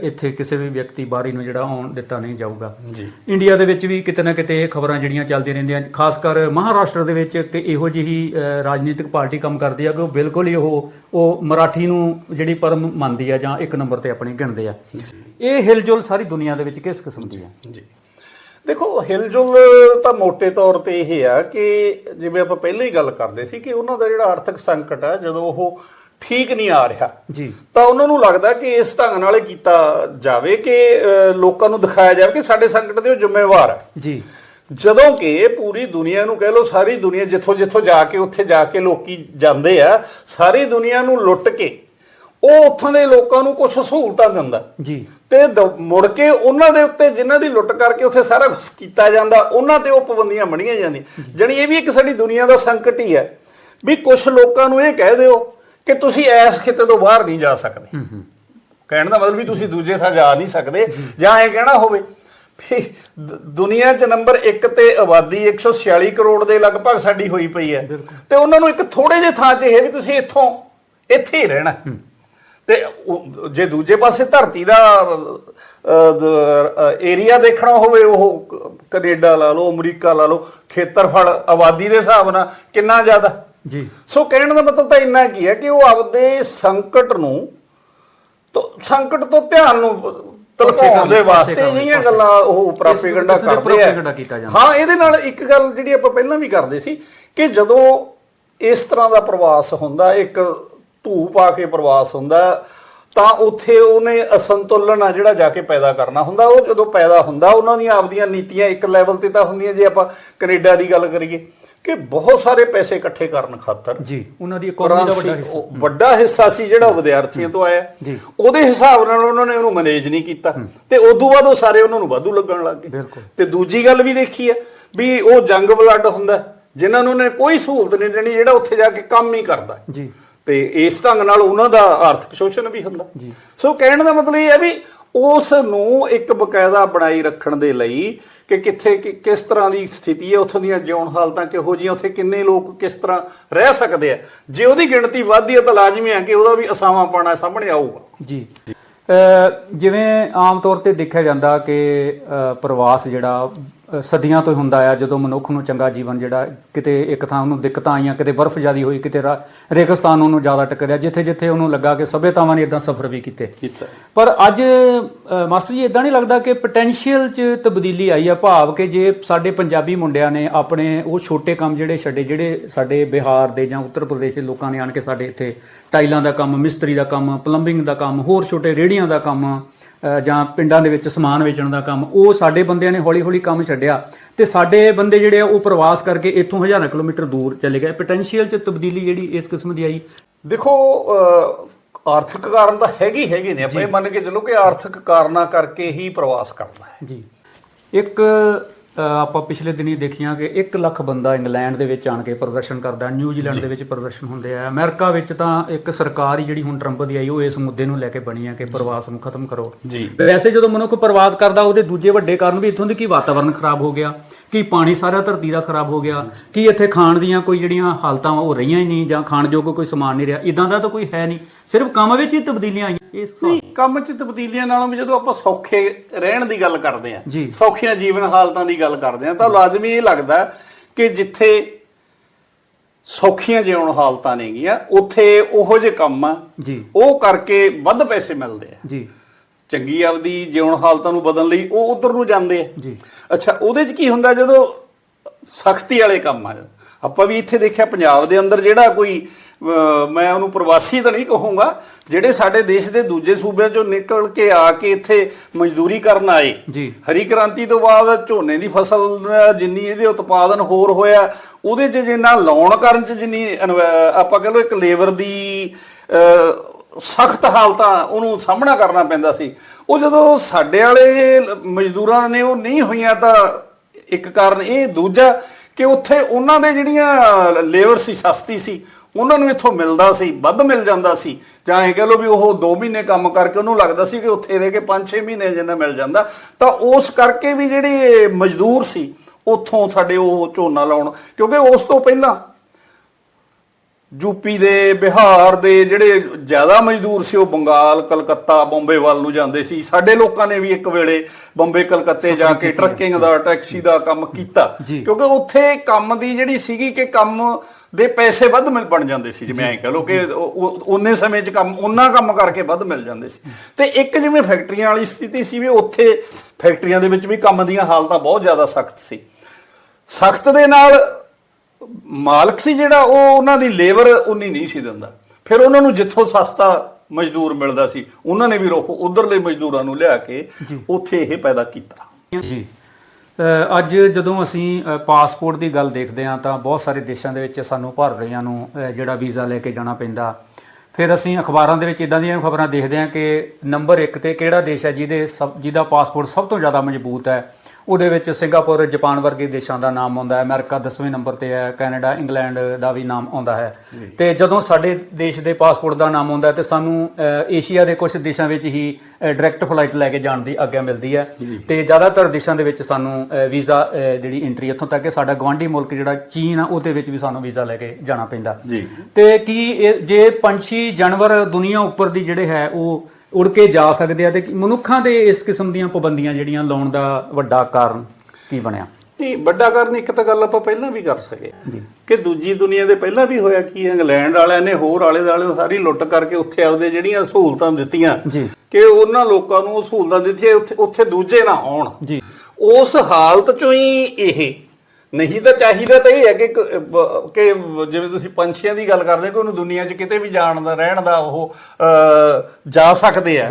ਇੱਥੇ ਕਿਸੇ ਵੀ ਵਿਅਕਤੀ ਬਾਹਰੀ ਨੂੰ ਜਿਹੜਾ ਆਉਣ ਦਿੱਤਾ ਨਹੀਂ ਜਾਊਗਾ। ਜੀ। ਇੰਡੀਆ ਦੇ ਵਿੱਚ ਵੀ ਕਿਤੇ ਨਾ ਕਿਤੇ ਇਹ ਖਬਰਾਂ ਜਿਹੜੀਆਂ ਚੱਲਦੀਆਂ ਰਹਿੰਦੀਆਂ ਖਾਸ ਕਰ ਮਹਾਰਾਸ਼ਟਰ ਦੇ ਵਿੱਚ ਕਿ ਇਹੋ ਜਿਹੀ ਰਾਜਨੀਤਿਕ ਪਾਰਟੀ ਕੰਮ ਕਰਦੀ ਆ ਕਿ ਉਹ ਬਿਲਕੁਲ ਹੀ ਉਹ ਉਹ ਮਰਾਠੀ ਨੂੰ ਜਿਹੜੀ ਪਰਮ ਮੰਨਦੀ ਆ ਜਾਂ ਇੱਕ ਨੰਬਰ ਤੇ ਆਪਣੀ ਗਿਣਦੇ ਆ। ਇਹ ਹਿਲਜੁਲ ਸਾਰੀ ਦੁਨੀਆ ਦੇ ਵਿੱਚ ਕਿਸ ਕਿਸਮ ਦੀ ਆ? ਜੀ। ਦੇਖੋ ਹਿਲਜੁਲ ਤਾਂ ਮੋٹے ਤੌਰ ਤੇ ਇਹ ਆ ਕਿ ਜਿਵੇਂ ਆਪਾਂ ਪਹਿਲਾਂ ਹੀ ਗੱਲ ਕਰਦੇ ਸੀ ਕਿ ਉਹਨਾਂ ਦਾ ਜਿਹੜਾ ਆਰਥਿਕ ਸੰਕਟ ਆ ਜਦੋਂ ਉਹ ਠੀਕ ਨਹੀਂ ਆ ਰਿਹਾ। ਜੀ। ਤਾਂ ਉਹਨਾਂ ਨੂੰ ਲੱਗਦਾ ਕਿ ਇਸ ਢੰਗ ਨਾਲ ਇਹ ਕੀਤਾ ਜਾਵੇ ਕਿ ਲੋਕਾਂ ਨੂੰ ਦਿਖਾਇਆ ਜਾਵੇ ਕਿ ਸਾਡੇ ਸੰਕਟ ਦੇ ਉਹ ਜ਼ਿੰਮੇਵਾਰ ਹੈ। ਜੀ। ਜਦੋਂ ਕਿ ਪੂਰੀ ਦੁਨੀਆ ਨੂੰ ਕਹਿ ਲਓ ਸਾਰੀ ਦੁਨੀਆ ਜਿੱਥੋਂ ਜਿੱਥੋਂ ਜਾ ਕੇ ਉੱਥੇ ਜਾ ਕੇ ਲੋਕੀ ਜਾਂਦੇ ਆ ਸਾਰੀ ਦੁਨੀਆ ਨੂੰ ਲੁੱਟ ਕੇ ਉਹ ਉੱਥੋਂ ਦੇ ਲੋਕਾਂ ਨੂੰ ਕੁਝ ਸਹੂਲਤਾਂ ਦਿੰਦਾ। ਜੀ। ਤੇ ਮੁੜ ਕੇ ਉਹਨਾਂ ਦੇ ਉੱਤੇ ਜਿਨ੍ਹਾਂ ਦੀ ਲੁੱਟ ਕਰਕੇ ਉੱਥੇ ਸਾਰਾ ਕੁਝ ਕੀਤਾ ਜਾਂਦਾ ਉਹਨਾਂ ਤੇ ਉਹ ਪਾਬੰਦੀਆਂ ਬਣੀਆਂ ਜਾਂਦੀਆਂ। ਜਾਣੀ ਇਹ ਵੀ ਇੱਕ ਸਾਡੀ ਦੁਨੀਆ ਦਾ ਸੰਕਟ ਹੀ ਹੈ। ਵੀ ਕੁਝ ਲੋਕਾਂ ਨੂੰ ਇਹ ਕਹਿ ਦਿਓ ਕਿ ਤੁਸੀਂ ਇਸ ਖਿੱਤੇ ਤੋਂ ਬਾਹਰ ਨਹੀਂ ਜਾ ਸਕਦੇ। ਕਹਿਣ ਦਾ ਮਤਲਬ ਵੀ ਤੁਸੀਂ ਦੂਜੇ ਥਾਂ ਜਾ ਨਹੀਂ ਸਕਦੇ ਜਾਂ ਇਹ ਕਹਿਣਾ ਹੋਵੇ ਦ- ਦੁਨੀਆ 'ਚ ਨੰਬਰ 1 ਤੇ ਆਬਾਦੀ 146 ਕਰੋੜ ਦੇ ਲਗਭਗ ਸਾਡੀ ਹੋਈ ਪਈ ਹੈ। ਤੇ ਉਹਨਾਂ ਨੂੰ ਇੱਕ ਥੋੜੇ ਜਿਹੇ ਥਾਂ 'ਚ ਇਹ ਵੀ ਤੁਸੀਂ ਇੱਥੋਂ ਇੱਥੇ ਹੀ ਰਹਿਣਾ। ਤੇ ਜੇ ਦੂਜੇ ਪਾਸੇ ਧਰਤੀ ਦਾ ਏਰੀਆ ਦੇਖਣਾ ਹੋਵੇ ਉਹ ਕੈਨੇਡਾ ਲਾ ਲਓ ਅਮਰੀਕਾ ਲਾ ਲਓ ਖੇਤਰਫਲ ਆਬਾਦੀ ਦੇ ਹਿਸਾਬ ਨਾਲ ਕਿੰਨਾ ਜ਼ਿਆਦਾ। ਜੀ ਸੋ ਕਹਿਣ ਦਾ ਮਤਲਬ ਤਾਂ ਇੰਨਾ ਕੀ ਹੈ ਕਿ ਉਹ ਆਪਦੇ ਸੰਕਟ ਨੂੰ ਤੋਂ ਸੰਕਟ ਤੋਂ ਧਿਆਨ ਨੂੰ ਤਲਕਾਉਣ ਦੇ ਵਾਸਤੇ ਜਿਹੜੀਆਂ। ਗੱਲਾਂ ਉਹ ਪ੍ਰਾਪੇਗੰਡਾ ਕਰਦੇ ਆ। ਹਾਂ ਇਹਦੇ ਨਾਲ ਇੱਕ ਗੱਲ ਜਿਹੜੀ ਆਪਾਂ ਪਹਿਲਾਂ ਵੀ ਕਰਦੇ ਸੀ ਕਿ ਜਦੋਂ ਇਸ ਤਰ੍ਹਾਂ ਦਾ ਪ੍ਰਵਾਸ ਹੁੰਦਾ ਇੱਕ ਧੂ ਪਾ ਕੇ ਪ੍ਰਵਾਸ ਹੁੰਦਾ ਤਾਂ ਉੱਥੇ ਉਹਨੇ ਅਸੰਤੁਲਨ ਆ ਜਿਹੜਾ ਜਾ ਕੇ ਪੈਦਾ ਕਰਨਾ ਹੁੰਦਾ ਉਹ ਜਦੋਂ ਪੈਦਾ ਹੁੰਦਾ ਉਹਨਾਂ ਦੀਆਂ ਆਪਦੀਆਂ ਨੀਤੀਆਂ ਇੱਕ ਲੈਵਲ ਤੇ ਤਾਂ ਹੁੰਦੀਆਂ ਜੇ ਆਪਾਂ ਕੈਨੇਡਾ ਦੀ ਗੱਲ ਕਰੀਏ ਕਿ ਬਹੁਤ ਸਾਰੇ ਪੈਸੇ ਇਕੱਠੇ ਕਰਨ ਖਾਤਰ ਜੀ ਉਹਨਾਂ ਦੀ ਇਕਨੋਮੀ ਦਾ ਵੱਡਾ ਹਿੱਸਾ। ਵੱਡਾ ਹਿੱਸਾ ਸੀ ਜਿਹੜਾ ਵਿਦਿਆਰਥੀਆਂ ਤੋਂ ਆਇਆ। ਜੀ। ਉਹਦੇ ਹਿਸਾਬ ਨਾਲ ਉਹਨਾਂ ਨੇ ਉਹਨੂੰ ਮੈਨੇਜ ਨਹੀਂ ਕੀਤਾ। ਤੇ ਉਦੋਂ ਬਾਅਦ ਉਹ ਸਾਰੇ ਉਹਨਾਂ ਨੂੰ ਵਾਧੂ ਲੱਗਣ ਲੱਗ ਗਏ। ਤੇ ਦੂਜੀ ਗੱਲ ਵੀ ਦੇਖੀ ਹੈ ਵੀ ਉਹ ਜੰਗ ਬਲੱਡ ਹੁੰਦਾ ਜਿਨ੍ਹਾਂ ਨੂੰ ਉਹਨੇ ਕੋਈ ਸਹੂਲਤ ਨਹੀਂ ਦੇਣੀ ਜਿਹੜਾ ਉੱਥੇ ਜਾ ਕੇ ਕੰਮ ਹੀ ਕਰਦਾ। ਜੀ। ਤੇ ਇਸ ਢੰਗ ਨਾਲ ਉਹਨਾਂ ਦਾ ਆਰਥਿਕ ਸ਼ੋਸ਼ਣ ਵੀ ਹੁੰਦਾ। ਜੀ। ਸੋ ਕਹਿਣ ਦਾ ਮਤਲਬ ਇਹ ਹੈ ਵੀ ਉਸ ਨੂੰ ਇੱਕ ਬਕਾਇਦਾ ਬਣਾਈ ਰੱਖਣ ਦੇ ਲਈ ਕਿ ਕਿੱਥੇ, ਕਿ- ਕਿਸ ਤਰ੍ਹਾਂ ਦੀ ਸਥਿਤੀ ਹੈ, ਉੱਥੋਂ ਦੀਆਂ ਜਿਉਣ ਹਾਲਤਾਂ ਕਿਹੋ ਜਿਹੀਆਂ, ਉੱਥੇ ਕਿੰਨੇ ਲੋਕ ਕਿਸ ਤਰ੍ਹਾਂ ਰਹਿ ਸਕਦੇ ਆ। ਜੇ ਉਹਦੀ ਗਿਣਤੀ ਵੱਧਦੀ ਹੈ ਤਾਂ ਲਾਜ਼ਮੀ ਹੈ ਕਿ ਉਹਦਾ ਵੀ ਅਸਾਵਾਂ ਪਾਣਾ ਸਾਹਮਣੇ ਆਊਗਾ। ਜੀ। ਜਿਵੇਂ ਆਮ ਤੌਰ ਤੇ ਦੇਖਿਆ ਜਾਂਦਾ ਕਿ ਪ੍ਰਵਾਸ ਜਿਹੜਾ ਸਦੀਆਂ ਤੋਂ ਹੁੰਦਾ ਆ ਜਦੋਂ ਮਨੁੱਖ ਨੂੰ ਚੰਗਾ ਜੀਵਨ ਜਿਹੜਾ ਕਿਤੇ ਇੱਕ ਥਾਂ ਉਹਨੂੰ ਦਿੱਕਤਾਂ ਆਈਆਂ ਕਿਤੇ ਬਰਫ਼ ਜ਼ਿਆਦੀ ਹੋਈ ਕਿਤੇ ਰੇਗਿਸਤਾਨ ਉਹਨੂੰ ਜ਼ਿਆਦਾ ਟੱਕਰਿਆ ਜਿੱਥੇ ਜਿੱਥੇ ਉਹਨੂੰ ਲੱਗਾ ਕਿ ਸਭਿਅਤਾਵਾਂ ਨੇ ਇਦਾਂ ਸਫ਼ਰ ਵੀ ਕੀਤੇ। ਪਰ ਅੱਜ ਮਾਸਟਰ ਜੀ ਇਦਾਂ ਨਹੀਂ ਲੱਗਦਾ ਕਿ ਪੋਟੈਂਸ਼ੀਅਲ 'ਚ ਤਬਦੀਲੀ ਆਈ ਆ ਭਾਵ ਕਿ ਜੇ ਸਾਡੇ ਪੰਜਾਬੀ ਮੁੰਡਿਆਂ ਨੇ ਆਪਣੇ ਉਹ ਛੋਟੇ ਕੰਮ ਜਿਹੜੇ ਛੱਡੇ ਜਿਹੜੇ ਸਾਡੇ ਬਿਹਾਰ ਦੇ ਜਾਂ ਉੱਤਰ ਪ੍ਰਦੇਸ਼ ਦੇ ਲੋਕਾਂ ਨੇ ਆਣ ਕੇ ਸਾਡੇ ਇੱਥੇ ਟਾਈਲਾਂ ਦਾ ਕੰਮ ਮਿਸਤਰੀ ਦਾ ਕੰਮ ਪਲੰਬਿੰਗ ਦਾ ਕੰਮ ਹੋਰ ਛੋਟੇ ਰੇੜੀਆਂ ਦਾ ਕੰਮ ਜਾਂ ਪਿੰਡਾਂ ਦੇ ਵਿੱਚ ਸਮਾਨ ਵੇਚਣ ਦਾ ਕੰਮ ਉਹ ਸਾਡੇ ਬੰਦਿਆਂ ਨੇ ਹੌਲੀ-ਹੌਲੀ ਕੰਮ ਛੱਡਿਆ। ਤੇ ਸਾਡੇ ਬੰਦੇ ਜਿਹੜੇ ਆ ਉਹ ਪ੍ਰਵਾਸ ਕਰਕੇ ਇੱਥੋਂ ਹਜ਼ਾਰਾਂ ਕਿਲੋਮੀਟਰ ਦੂਰ ਚਲੇ ਗਏ। ਪੋਟੈਂਸ਼ੀਅਲ 'ਚ ਤਬਦੀਲੀ ਜਿਹੜੀ ਇਸ ਕਿਸਮ ਦੀ ਆਈ। ਦੇਖੋ ਆਰਥਿਕ ਕਾਰਨ ਤਾਂ ਹੈਗੇ ਹੈਗੇ ਨੇ। ਆਪਾਂ ਇਹ ਮੰਨ ਕੇ ਚੱਲੋ ਕਿ ਆਰਥਿਕ ਕਾਰਨਾਂ ਕਰਕੇ ਹੀ ਪ੍ਰਵਾਸ ਕਰਨਾ ਹੈ। ਜੀ। ਇੱਕ ਆਪਾਂ ਪਿਛਲੇ ਦਿਨੀ ਦੇਖੀਆਂ ਕਿ 1 ਲੱਖ ਬੰਦਾ ਇੰਗਲੈਂਡ ਦੇ ਵਿੱਚ ਆਣ ਕੇ ਪ੍ਰਦਰਸ਼ਨ ਕਰਦਾ ਨਿਊਜ਼ੀਲੈਂਡ ਦੇ ਵਿੱਚ ਪ੍ਰਦਰਸ਼ਨ ਹੁੰਦੇ ਆ। ਅਮਰੀਕਾ ਵਿੱਚ ਤਾਂ ਇੱਕ ਸਰਕਾਰ ਹੀ ਜਿਹੜੀ ਹੁਣ ਟਰੰਪ ਦੀ ਆਈ ਉਹ ਇਸ ਮੁੱਦੇ ਨੂੰ ਲੈ ਕੇ ਬਣੀ ਆ ਕਿ ਪ੍ਰਵਾਸ ਨੂੰ ਖਤਮ ਕਰੋ। ਜੀ। ਵੈਸੇ ਜਦੋਂ ਮਨੁੱਖ ਪ੍ਰਵਾਸ ਕਰਦਾ ਉਹਦੇ ਦੂਜੇ ਵੱਡੇ ਕਾਰਨ ਵੀ ਇੱਥੋਂ ਦੀ ਕੀ ਵਾਤਾਵਰਣ ਖਰਾਬ ਹੋ ਗਿਆ? ਕੀ ਪਾਣੀ ਸਾਰਾ ਧਰਤੀ ਦਾ ਖਰਾਬ ਹੋ ਗਿਆ? ਕੀ ਇੱਥੇ ਖਾਣ ਦੀਆਂ ਕੋਈ ਜਿਹੜੀਆਂ ਹਾਲਤਾਂ ਉਹ ਰਹੀਆਂ ਹੀ ਨਹੀਂ ਜਾਂ ਖਾਣ ਯੋਗ ਕੋਈ ਸਮਾਨ ਨਹੀਂ ਰਿਹਾ? ਇਦਾਂ ਦਾ ਤਾਂ ਕੋਈ ਹੈ ਨਹੀਂ। ਸਿਰਫ ਕੰਮ ਵਿੱਚ ਹੀ ਤਬਦੀਲੀਆਂ ਆਈਆਂ। ਇਸ ਨਹੀਂ ਕੰਮ 'ਚ ਤਬਦੀਲੀਆਂ ਨਾਲੋਂ ਵੀ ਜਦੋਂ ਆਪਾਂ ਸੌਖੇ ਰਹਿਣ ਦੀ ਗੱਲ ਕਰਦੇ ਆਂ। ਸੌਖੀਆਂ ਜੀਵਨ ਹਾਲਤਾਂ ਦੀ ਗੱਲ ਕਰਦੇ ਆਂ ਤਾਂ ਲਾਜ਼ਮੀ ਇਹ ਲੱਗਦਾ ਕਿ ਜਿੱਥੇ ਸੌਖੀਆਂ ਜਿਉਣ ਹਾਲਤਾਂ ਨੇਗੀਆਂ ਉੱਥੇ ਉਹੋ ਜਿਹੇ ਕੰਮ ਆ ਜੀ। ਉਹ ਕਰਕੇ ਵੱਧ ਪੈਸੇ ਮਿਲਦੇ ਆ। ਜੀ। ਚੰਗੀ ਆਪਦੀ ਜਿਉਣ ਹਾਲਤਾਂ ਨੂੰ ਬਦਲਣ ਲਈ ਉਹ ਉਧਰ ਨੂੰ ਜਾਂਦੇ ਆ। ਜੀ। ਅੱਛਾ ਉਹਦੇ 'ਚ ਕੀ ਹੁੰਦਾ ਜਦੋਂ ਸਖਤੀ ਵਾਲੇ ਕੰਮ ਆ ਆਪਾਂ ਵੀ ਇੱਥੇ ਦੇਖਿਆ ਪੰਜਾਬ ਦੇ ਅੰਦਰ ਜਿਹੜਾ ਕੋਈ ਮੈਂ ਉਹਨੂੰ ਪ੍ਰਵਾਸੀ ਤਾਂ ਨਹੀਂ ਕਹੂੰਗਾ ਜਿਹੜੇ ਸਾਡੇ ਦੇਸ਼ ਦੇ ਦੂਜੇ ਸੂਬਿਆਂ ਚੋਂ ਨਿਕਲ ਕੇ ਆ ਕੇ ਇੱਥੇ ਮਜ਼ਦੂਰੀ ਕਰਨ ਆਏ। ਜੀ। ਹਰੀ ਕ੍ਰਾਂਤੀ ਤੋਂ ਬਾਅਦ ਝੋਨੇ ਦੀ ਫਸਲ ਜਿੰਨੀ ਇਹਦੇ ਉਤਪਾਦਨ ਹੋਰ ਹੋਇਆ ਉਹਦੇ 'ਚ ਜਿੰਨਾ ਲਾਉਣ ਕਰਨ 'ਚ ਜਿੰਨੀ ਆਪਾਂ ਕਹ ਲਓ ਇੱਕ ਲੇਬਰ ਦੀ ਸਖਤ ਹਾਲਤਾਂ ਉਹਨੂੰ ਸਾਹਮਣਾ ਕਰਨਾ ਪੈਂਦਾ ਸੀ। ਉਹ ਜਦੋਂ ਸਾਡੇ ਵਾਲੇ ਮਜ਼ਦੂਰਾਂ ਨੇ ਉਹ ਨਹੀਂ ਹੋਈਆਂ ਤਾਂ ਇੱਕ ਕਾਰਨ ਇਹ, ਦੂਜਾ ਕਿ ਉੱਥੇ ਉਹਨਾਂ ਦੇ ਜਿਹੜੀਆਂ ਲੇਬਰ ਸੀ, ਸਸਤੀ ਸੀ, ਉਹਨਾਂ ਨੂੰ ਇੱਥੋਂ ਮਿਲਦਾ ਸੀ, ਵੱਧ ਮਿਲ ਜਾਂਦਾ ਸੀ। ਜਾਂ ਇਹ ਕਹ ਲਓ ਵੀ ਉਹ 2 ਮਹੀਨੇ ਕੰਮ ਕਰਕੇ ਉਹਨੂੰ ਲੱਗਦਾ ਸੀ ਕਿ ਉੱਥੇ ਰਹਿ ਕੇ 5-6 ਮਹੀਨੇ ਜਿੰਨਾ ਮਿਲ ਜਾਂਦਾ। ਤਾਂ ਉਸ ਕਰਕੇ ਵੀ ਜਿਹੜੇ ਮਜ਼ਦੂਰ ਸੀ, ਉੱਥੋਂ ਸਾਡੇ ਉਹ ਝੋਨਾ ਲਾਉਣ, ਕਿਉਂਕਿ ਉਸ ਤੋਂ ਪਹਿਲਾਂ ਯੂਪੀ ਦੇ ਬਿਹਾਰ ਦੇ ਜਿਹੜੇ ਜ਼ਿਆਦਾ ਮਜ਼ਦੂਰ ਸੀ ਉਹ ਬੰਗਾਲ ਕਲਕੱਤਾ ਬੰਬੇ ਵੱਲ ਨੂੰ ਜਾਂਦੇ ਸੀ। ਸਾਡੇ ਲੋਕਾਂ ਨੇ ਵੀ ਇੱਕ ਵੇਲੇ ਬੰਬੇ ਕਲਕੱਤੇ ਜਾ ਕੇ ਟਰੱਕਿੰਗ ਦਾ ਟੈਕਸੀ ਦਾ ਕੰਮ ਕੀਤਾ। ਕਿਉਂਕਿ ਉੱਥੇ ਕੰਮ ਦੀ ਜਿਹੜੀ ਸੀਗੀ ਕਿ ਕੰਮ ਦੇ ਪੈਸੇ ਵੱਧ ਮਿਲ ਬਣ ਜਾਂਦੇ ਸੀ ਜਿਵੇਂ ਐਂ ਕਹ ਲਓ ਕਿ ਉਹ- ਉਹ- ਉਨੇ ਸਮੇਂ 'ਚ ਕੰਮ ਉਹਨਾਂ ਕੰਮ ਕਰਕੇ ਵੱਧ ਮਿਲ ਜਾਂਦੇ ਸੀ। ਤੇ ਇੱਕ ਜਿਵੇਂ ਫੈਕਟਰੀਆਂ ਵਾਲੀ ਸਥਿਤੀ ਸੀ ਵੀ ਉੱਥੇ ਫੈਕਟਰੀਆਂ ਦੇ ਵਿੱਚ ਵੀ ਕੰਮ ਦੀਆਂ ਹਾਲਤਾਂ ਬਹੁਤ ਜ਼ਿਆਦਾ ਸਖਤ ਸੀ। ਸਖਤ ਦੇ ਨਾਲ ਮਾਲਕ ਸੀ ਜਿਹੜਾ ਉਹ ਉਹਨਾਂ ਦੀ ਲੇਬਰ ਉਨੀ ਨਹੀਂ ਸੀ ਦਿੰਦਾ। ਫਿਰ ਉਹਨਾਂ ਨੂੰ ਜਿੱਥੋਂ ਸਸਤਾ ਮਜ਼ਦੂਰ ਮਿਲਦਾ ਸੀ ਉਹਨਾਂ ਨੇ ਵੀ ਰੋਕ ਉਧਰਲੇ ਮਜ਼ਦੂਰਾਂ ਨੂੰ ਲਿਆ ਕੇ ਉੱਥੇ ਇਹ ਪੈਦਾ ਕੀਤਾ। ਜੀ। ਅੱਜ ਜਦੋਂ ਅਸੀਂ ਪਾਸਪੋਰਟ ਦੀ ਗੱਲ ਦੇਖਦੇ ਹਾਂ ਤਾਂ ਬਹੁਤ ਸਾਰੇ ਦੇਸ਼ਾਂ ਦੇ ਵਿੱਚ ਸਾਨੂੰ ਭਾਰਤੀਆਂ ਨੂੰ ਅ, ਜਿਹੜਾ ਵੀਜ਼ਾ ਲੈ ਕੇ ਜਾਣਾ ਪੈਂਦਾ। ਫਿਰ ਅਸੀਂ ਅਖਬਾਰਾਂ ਦੇ ਵਿੱਚ ਇਦਾਂ ਦੀਆਂ ਖਬਰਾਂ ਦੇਖਦੇ ਹਾਂ ਕਿ ਨੰਬਰ 1 ਤੇ ਕਿਹੜਾ ਦੇਸ਼ ਹੈ ਜਿਹਦੇ ਜਿਹਦਾ ਪਾਸਪੋਰਟ ਸਭ ਤੋਂ ਜ਼ਿਆਦਾ ਮਜ਼ਬੂਤ ਹੈ ਉਹਦੇ ਵਿੱਚ ਸਿੰਗਾਪੁਰ ਜਾਪਾਨ ਵਰਗੇ ਦੇਸ਼ਾਂ ਦਾ ਨਾਮ ਆਉਂਦਾ ਹੈ। ਅਮਰੀਕਾ 10ਵੇਂ ਨੰਬਰ ਤੇ ਹੈ ਕੈਨੇਡਾ ਇੰਗਲੈਂਡ ਦਾ ਵੀ ਨਾਮ ਆਉਂਦਾ ਹੈ। ਤੇ ਜਦੋਂ ਸਾਡੇ ਦੇਸ਼ ਦੇ ਪਾਸਪੋਰਟ ਦਾ ਨਾਮ ਆਉਂਦਾ ਹੈ ਤੇ ਸਾਨੂੰ ਏਸ਼ੀਆ ਦੇ ਕੁਝ ਦੇਸ਼ਾਂ ਵਿੱਚ ਹੀ ਡਾਇਰੈਕਟ ਫਲਾਈਟ ਲੈ ਕੇ ਜਾਣ ਦੀ ਆਗਿਆ ਮਿਲਦੀ ਹੈ। ਤੇ ਜ਼ਿਆਦਾਤਰ ਦੇਸ਼ਾਂ ਦੇ ਵਿੱਚ ਸਾਨੂੰ ਵੀਜ਼ਾ ਜਿਹੜੀ ਐਂਟਰੀ ਇੱਥੋਂ ਤੱਕ ਕਿ ਸਾਡਾ ਗਵਾਂਢੀ ਮੁਲਕ ਜਿਹੜਾ ਚੀਨ ਆ ਉਹਦੇ ਵਿੱਚ ਵੀ ਸਾਨੂੰ ਵੀਜ਼ਾ ਲੈ ਕੇ ਜਾਣਾ ਪੈਂਦਾ। ਤੇ ਕੀ ਜੇ ਪੰਛੀ ਜਾਨਵਰ ਦੁਨੀਆ ਉੱਪਰ ਦੀ ਜਿਹੜੇ ਹੈ ਉਹ ਉੜ ਕੇ ਜਾ ਸਕਦੇ ਆ ਤੇ ਮਨੁੱਖਾਂ ਦੇ ਇਸ ਕਿਸਮ ਦੀਆਂ ਪਾਬੰਦੀਆਂ ਜਿਹੜੀਆਂ ਲਾਉਣ ਦਾ ਵੱਡਾ ਕਾਰਨ ਕੀ ਬਣਿਆ? ਨਹੀਂ ਵੱਡਾ ਕਾਰਨ ਇੱਕ ਤਾਂ ਗੱਲ ਆਪਾਂ ਪਹਿਲਾਂ ਵੀ ਕਰ ਸਕੇ। ਕਿ ਦੂਜੀ ਦੁਨੀਆ ਦੇ ਪਹਿਲਾਂ ਵੀ ਹੋਇਆ ਕੀ ਇੰਗਲੈਂਡ ਵਾਲਿਆਂ ਨੇ ਹੋਰ ਆਲੇ ਦਾਲੇ ਸਾਰੀ ਲੁੱਟ ਕਰਕੇ ਉੱਥੇ ਆਪਦੇ ਜਿਹੜੀਆਂ ਸਹੂਲਤਾਂ ਦਿੱਤੀਆਂ ਜੀ। ਕਿ ਉਹਨਾਂ ਲੋਕਾਂ ਨੂੰ ਉਹ ਸਹੂਲਤਾਂ ਦਿੱਤੀਆਂ ਉੱਥੇ ਉੱਥੇ ਦੂਜੇ ਨਾ ਆਉਣ। ਜੀ। ਉਸ ਹਾਲਤ ਚੋਂ ਹੀ ਇਹ ਨਹੀਂ ਤਾਂ ਚਾਹੀਦਾ ਤਾਂ ਇਹ ਹੈ ਕਿ ਕ- ਜਿਵੇਂ ਤੁਸੀਂ ਪੰਛੀਆਂ ਦੀ ਗੱਲ ਕਰਦੇ ਕਿ ਉਹਨੂੰ ਦੁਨੀਆ 'ਚ ਕਿਤੇ ਵੀ ਜਾਣ ਦਾ ਰਹਿਣ ਦਾ ਉਹ ਅ, ਜਾ ਸਕਦੇ ਆ।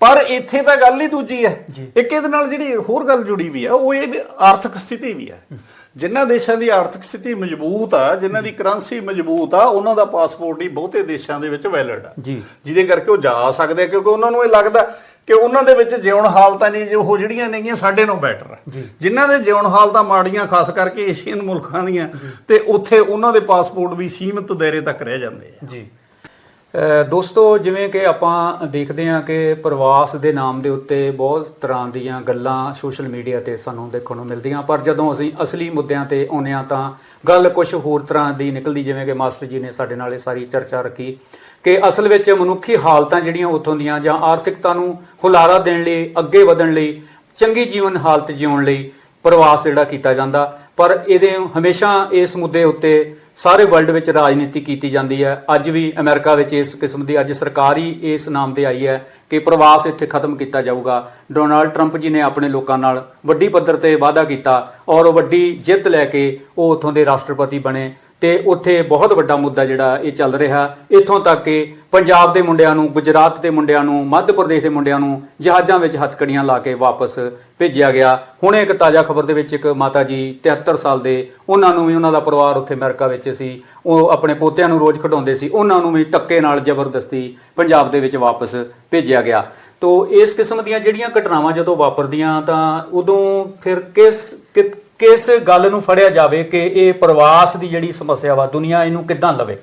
ਪਰ ਇੱਥੇ ਤਾਂ ਗੱਲ ਹੀ ਦੂਜੀ ਹੈ। ਇੱਕ ਇਹਦੇ ਨਾਲ ਜਿਹੜੀ ਹੋਰ ਗੱਲ ਜੁੜੀ ਵੀ ਆ ਉਹ ਇਹ ਵੀ ਆਰਥਿਕ ਸਥਿਤੀ ਵੀ ਹੈ ਜਿਨ੍ਹਾਂ ਦੇਸ਼ਾਂ ਦੀ ਆਰਥਿਕ ਸਥਿਤੀ ਮਜ਼ਬੂਤ ਆ ਜਿਨ੍ਹਾਂ ਦੀ ਕਰੰਸੀ ਮਜ਼ਬੂਤ ਆ ਉਹਨਾਂ ਦਾ ਪਾਸਪੋਰਟ ਹੀ ਬਹੁਤੇ ਦੇਸ਼ਾਂ ਦੇ ਵਿੱਚ ਵੈਲਿਡ ਆ। ਜੀ। ਜਿਹਦੇ ਕਰਕੇ ਉਹ ਜਾ ਸਕਦੇ ਆ ਕਿਉਂਕਿ ਉਹਨਾਂ ਨੂੰ ਇਹ ਲੱਗਦਾ ਕਿ ਉਹਨਾਂ ਦੇ ਵਿੱਚ ਜਿਉਣ ਹਾਲਤਾਂ ਨਹੀਂ ਜੋ ਉਹ ਜਿਹੜੀਆਂ ਨੇਗੀਆਂ ਸਾਡੇ ਨਾਲੋਂ ਬੈਟਰ ਆ। ਜਿਨ੍ਹਾਂ ਦੇ ਜਿਉਣ ਹਾਲਤਾਂ ਮਾੜੀਆਂ ਖਾਸ ਕਰਕੇ ਏਸ਼ੀਅਨ ਮੁਲਕਾਂ ਦੀਆਂ ਤੇ ਉੱਥੇ ਉਹਨਾਂ ਦੇ ਪਾਸਪੋਰਟ ਵੀ ਸੀਮਿਤ ਦਾਇਰੇ ਤੱਕ ਰਹਿ ਜਾਂਦੇ ਆ। ਜੀ। ਦੋਸਤੋ, ਜਿਵੇਂ ਕਿ ਆਪਾਂ ਦੇਖਦੇ ਹਾਂ ਕਿ ਪ੍ਰਵਾਸ ਦੇ ਨਾਮ ਦੇ ਉੱਤੇ ਬਹੁਤ ਤਰ੍ਹਾਂ ਦੀਆਂ ਗੱਲਾਂ ਸੋਸ਼ਲ ਮੀਡੀਆ ਤੇ ਸਾਨੂੰ ਦੇਖਣ ਨੂੰ ਮਿਲਦੀਆਂ। ਪਰ ਜਦੋਂ ਅਸੀਂ ਅਸਲੀ ਮੁੱਦਿਆਂ ਤੇ ਆਉਂਦੇ ਹਾਂ ਤਾਂ ਗੱਲ ਕੁਝ ਹੋਰ ਤਰ੍ਹਾਂ ਦੀ ਨਿਕਲਦੀ, ਜਿਵੇਂ ਕਿ ਮਾਸਟਰ ਜੀ ਨੇ ਸਾਡੇ ਨਾਲ ਇਹ ਸਾਰੀ ਚਰਚਾ ਰੱਖੀ ਕਿ ਅਸਲ ਵਿੱਚ ਮਨੁੱਖੀ ਹਾਲਤਾਂ ਜਿਹੜੀਆਂ ਉੱਥੋਂ ਦੀਆਂ ਜਾਂ ਆਰਥਿਕਤਾ ਨੂੰ ਹੁਲਾਰਾ ਦੇਣ ਲਈ, ਅੱਗੇ ਵਧਣ ਲਈ, ਚੰਗੀ ਜੀਵਨ ਹਾਲਤ ਜਿਉਣ ਲਈ ਪ੍ਰਵਾਸ ਜਿਹੜਾ ਕੀਤਾ ਜਾਂਦਾ। ਪਰ ਇਹਦੇ ਹਮੇਸ਼ਾ ਇਸ ਮੁੱਦੇ ਉੱਤੇ ਸਾਰੇ ਵਰਲਡ ਵਿੱਚ ਰਾਜਨੀਤੀ ਕੀਤੀ ਜਾਂਦੀ ਹੈ। ਅੱਜ ਵੀ ਅਮਰੀਕਾ ਵਿੱਚ ਇਸ ਕਿਸਮ ਦੀ ਅੱਜ ਸਰਕਾਰ ਹੀ ਇਸ ਨਾਮ ਤੇ ਆਈ ਹੈ ਕਿ ਪ੍ਰਵਾਸ ਇੱਥੇ ਖਤਮ ਕੀਤਾ ਜਾਊਗਾ। ਡੋਨਾਲਡ ਟਰੰਪ ਜੀ ਨੇ ਆਪਣੇ ਲੋਕਾਂ ਨਾਲ ਵੱਡੀ ਪੱਧਰ ਤੇ ਵਾਅਦਾ ਕੀਤਾ ਔਰ ਵੱਡੀ ਜਿੱਤ ਲੈ ਕੇ ਉਹ ਉੱਥੋਂ ਦੇ ਰਾਸ਼ਟਰਪਤੀ ਬਣੇ। ਤੇ ਉੱਥੇ ਬਹੁਤ ਵੱਡਾ ਮੁੱਦਾ ਜਿਹੜਾ ਇਹ ਚੱਲ ਰਿਹਾ। ਇੱਥੋਂ ਤੱਕ ਕਿ ਪੰਜਾਬ ਦੇ ਮੁੰਡਿਆਂ ਨੂੰ, ਗੁਜਰਾਤ ਦੇ ਮੁੰਡਿਆਂ ਨੂੰ, ਮੱਧ ਪ੍ਰਦੇਸ਼ ਦੇ ਮੁੰਡਿਆਂ ਨੂੰ ਜਹਾਜ਼ਾਂ ਵਿੱਚ ਹੱਥਕੜੀਆਂ ਲਾ ਕੇ ਵਾਪਸ ਭੇਜਿਆ ਗਿਆ। ਹੁਣੇ ਇੱਕ ਤਾਜ਼ਾ ਖਬਰ ਦੇ ਵਿੱਚ ਇੱਕ ਮਾਤਾ ਜੀ 73 ਸਾਲ ਦੇ, ਉਹਨਾਂ ਨੂੰ ਵੀ ਉਹਨਾਂ ਦਾ ਪਰਿਵਾਰ ਉੱਥੇ ਅਮਰੀਕਾ ਵਿੱਚ ਸੀ। ਉਹ ਆਪਣੇ ਪੋਤਿਆਂ ਨੂੰ ਰੋਜ਼ ਖਡਾਉਂਦੇ ਸੀ। ਉਹਨਾਂ ਨੂੰ ਵੀ ਧੱਕੇ ਨਾਲ ਜ਼ਬਰਦਸਤੀ ਪੰਜਾਬ ਦੇ ਵਿੱਚ ਵਾਪਸ ਭੇਜਿਆ ਗਿਆ। ਤੋ ਇਸ ਕਿਸਮ ਦੀਆਂ ਜਿਹੜੀਆਂ ਘਟਨਾਵਾਂ ਜਦੋਂ ਵਾਪਰਦੀਆਂ ਤਾਂ ਉਦੋਂ ਫਿਰ ਕਿਸ ਕਿਸ ਗੱਲ ਨੂੰ ਫੜਿਆ ਜਾਵੇ ਕਿ ਇਹ ਪ੍ਰਵਾਸ ਦੀ ਜਿਹੜੀ ਸਮੱਸਿਆ ਵਾ ਦੁਨੀਆ ਇਹਨੂੰ ਕਿੱਦਾਂ ਲਵੇ?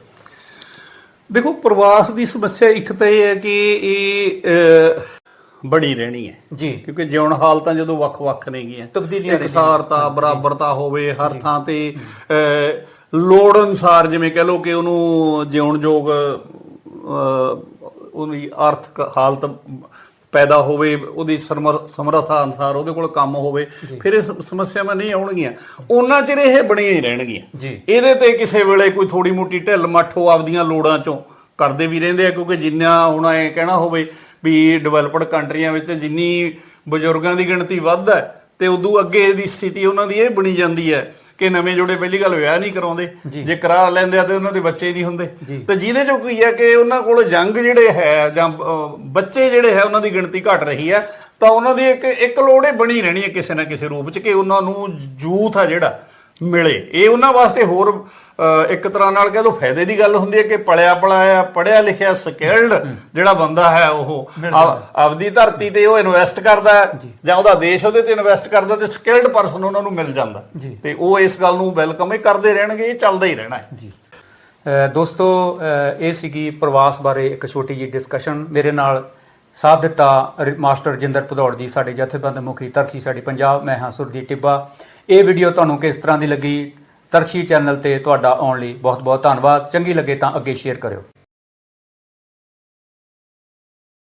ਦੇਖੋ ਪ੍ਰਵਾਸ ਦੀ ਸਮੱਸਿਆ ਇੱਕ ਤਾਂ ਇਹ ਹੈ ਕਿ ਇਹ ਬੜੀ ਰਹਿਣੀ ਹੈ। ਜੀ। ਕਿਉਂਕਿ ਜਿਉਣ ਹਾਲਤਾਂ ਜਦੋਂ ਵੱਖ-ਵੱਖ ਨੇਗੀਆਂ ਤਬਦੀਲੀਆਂ ਇਕਸਾਰਤਾ ਬਰਾਬਰਤਾ ਹੋਵੇ ਹਰ ਥਾਂ ਤੇ ਲੋੜ ਅਨੁਸਾਰ ਜਿਵੇਂ ਕਹ ਲਓ ਕਿ ਉਹਨੂੰ ਜਿਉਣ ਯੋਗ ਉਹਦੀ ਆਰਥਿਕ ਹਾਲਤ ਪੈਦਾ ਹੋਵੇ ਉਹਦੀ ਸਮਰ- ਸਮਰੱਥਾ ਅਨੁਸਾਰ ਉਹਦੇ ਕੋਲ ਕੰਮ ਹੋਵੇ ਫਿਰ ਇਹ ਸਮੱਸਿਆਵਾਂ ਨਹੀਂ ਆਉਣਗੀਆਂ। ਉਹਨਾਂ ਚਿਰ ਇਹ ਬਣੀਆਂ ਹੀ ਰਹਿਣਗੀਆਂ। ਜੀ। ਇਹਦੇ ਤੇ ਕਿਸੇ ਵੇਲੇ ਕੋਈ ਥੋੜੀ ਮੋਟੀ ਢਿੱਲ ਮੱਠੋ ਆਪਦੀਆਂ ਲੋੜਾਂ ਚੋਂ ਕਰਦੇ ਵੀ ਰਹਿੰਦੇ ਆ ਕਿਉਂਕਿ ਜਿੰਨਾ ਹੁਣ ਐ ਕਹਿਣਾ ਹੋਵੇ ਵੀ ਡਿਵੈਲਪਡ ਕੰਟਰੀਆਂ ਵਿੱਚ ਜਿੰਨੀ ਬਜ਼ੁਰਗਾਂ ਦੀ ਗਿਣਤੀ ਵੱਧ ਹੈ ਤੇ ਉਦੋਂ ਅੱਗੇ ਦੀ ਸਥਿਤੀ ਉਹਨਾਂ ਦੀ ਇਹ ਬਣੀ ਜਾਂਦੀ ਹੈ। ਕਿ ਨਵੇਂ ਜੋੜੇ ਪਹਿਲੀ ਗੱਲ ਵਿਆਹ ਨਹੀਂ ਕਰਾਉਂਦੇ ਜੀ। ਕਰਾ ਲੈਂਦੇ ਆ ਤੇ ਉਹਨਾਂ ਦੇ ਬੱਚੇ ਨਹੀਂ ਹੁੰਦੇ। ਤੇ ਜਿਹਦੇ ਚੋਂ ਕੀ ਹੈ ਕਿ ਉਹਨਾਂ ਕੋਲ ਜੰਗ ਜਿਹੜੇ ਹੈ ਜਾਂ ਬੱਚੇ ਜਿਹੜੇ ਹੈ ਉਹਨਾਂ ਦੀ ਗਿਣਤੀ ਘਟ ਰਹੀ ਹੈ ਤਾਂ ਉਹਨਾਂ ਦੀ ਇੱਕ ਇੱਕ ਲੋੜ ਇਹ ਬਣੀ ਰਹਿਣੀ ਹੈ ਕਿਸੇ ਨਾ ਕਿਸੇ ਰੂਪ 'ਚ ਕਿ ਉਹਨਾਂ ਨੂੰ ਯੂਥ ਆ ਜਿਹੜਾ ਮਿਲੇ। ਇਹ ਉਹਨਾਂ ਵਾਸਤੇ ਹੋਰ ਇੱਕ ਤਰ੍ਹਾਂ ਨਾਲ ਕਹਿ ਲਓ ਫਾਇਦੇ ਦੀ ਗੱਲ ਹੁੰਦੀ ਹੈ ਕਿ ਪੜਿਆ ਪੜਾਇਆ ਪੜਿਆ ਲਿਖਿਆ ਸਕਿਲਡ ਜਿਹੜਾ ਬੰਦਾ ਹੈ ਉਹ ਆਪ- ਆਪਦੀ ਧਰਤੀ ਤੇ ਉਹ ਇਨਵੈਸਟ ਕਰਦਾ ਹੈ ਜਾਂ। ਉਹਦਾ ਦੇਸ਼ ਉਹਦੇ ਤੇ ਇਨਵੈਸਟ ਕਰਦਾ ਤੇ ਸਕਿਲਡ ਪਰਸਨ ਉਹਨਾਂ ਨੂੰ ਮਿਲ ਜਾਂਦਾ। ਜੀ। ਤੇ ਉਹ ਇਸ ਗੱਲ ਨੂੰ ਵੈਲਕਮ ਇਹ ਕਰਦੇ ਰਹਿਣਗੇ ਇਹ ਚੱਲਦਾ ਹੀ ਰਹਿਣਾ ਹੈ। ਜੀ। ਦੋਸਤੋ ਇਹ ਸੀਗੀ ਪ੍ਰਵਾਸ ਬਾਰੇ ਇੱਕ ਛੋਟੀ ਜਿਹੀ ਡਿਸਕਸ਼ਨ ਮੇਰੇ ਨਾਲ ਸਾਥ ਦਿੱਤਾ ਮਾਸਟਰ ਜਿੰਦਰ ਭਦੌੜ ਜੀ ਸਾਡੇ ਜਥੇਬੰਦ ਮੁਖੀ ਤਰਖੀ ਸਾਡੀ ਪੰਜਾਬ ਮੈਂ ਹਾਂ ਸੁਰਜੀਤ ਟਿੱਬਾ। ਇਹ ਵੀਡੀਓ ਤੁਹਾਨੂੰ ਕਿਸ ਤਰ੍ਹਾਂ ਦੀ ਲੱਗੀ? ਤਰਖੀ ਚੈਨਲ ਤੇ ਤੁਹਾਡਾ ਆਉਣ ਲਈ ਬਹੁਤ ਬਹੁਤ ਧੰਨਵਾਦ। ਚੰਗੀ ਲੱਗੇ ਤਾਂ ਅੱਗੇ ਸ਼ੇਅਰ ਕਰਿਓ।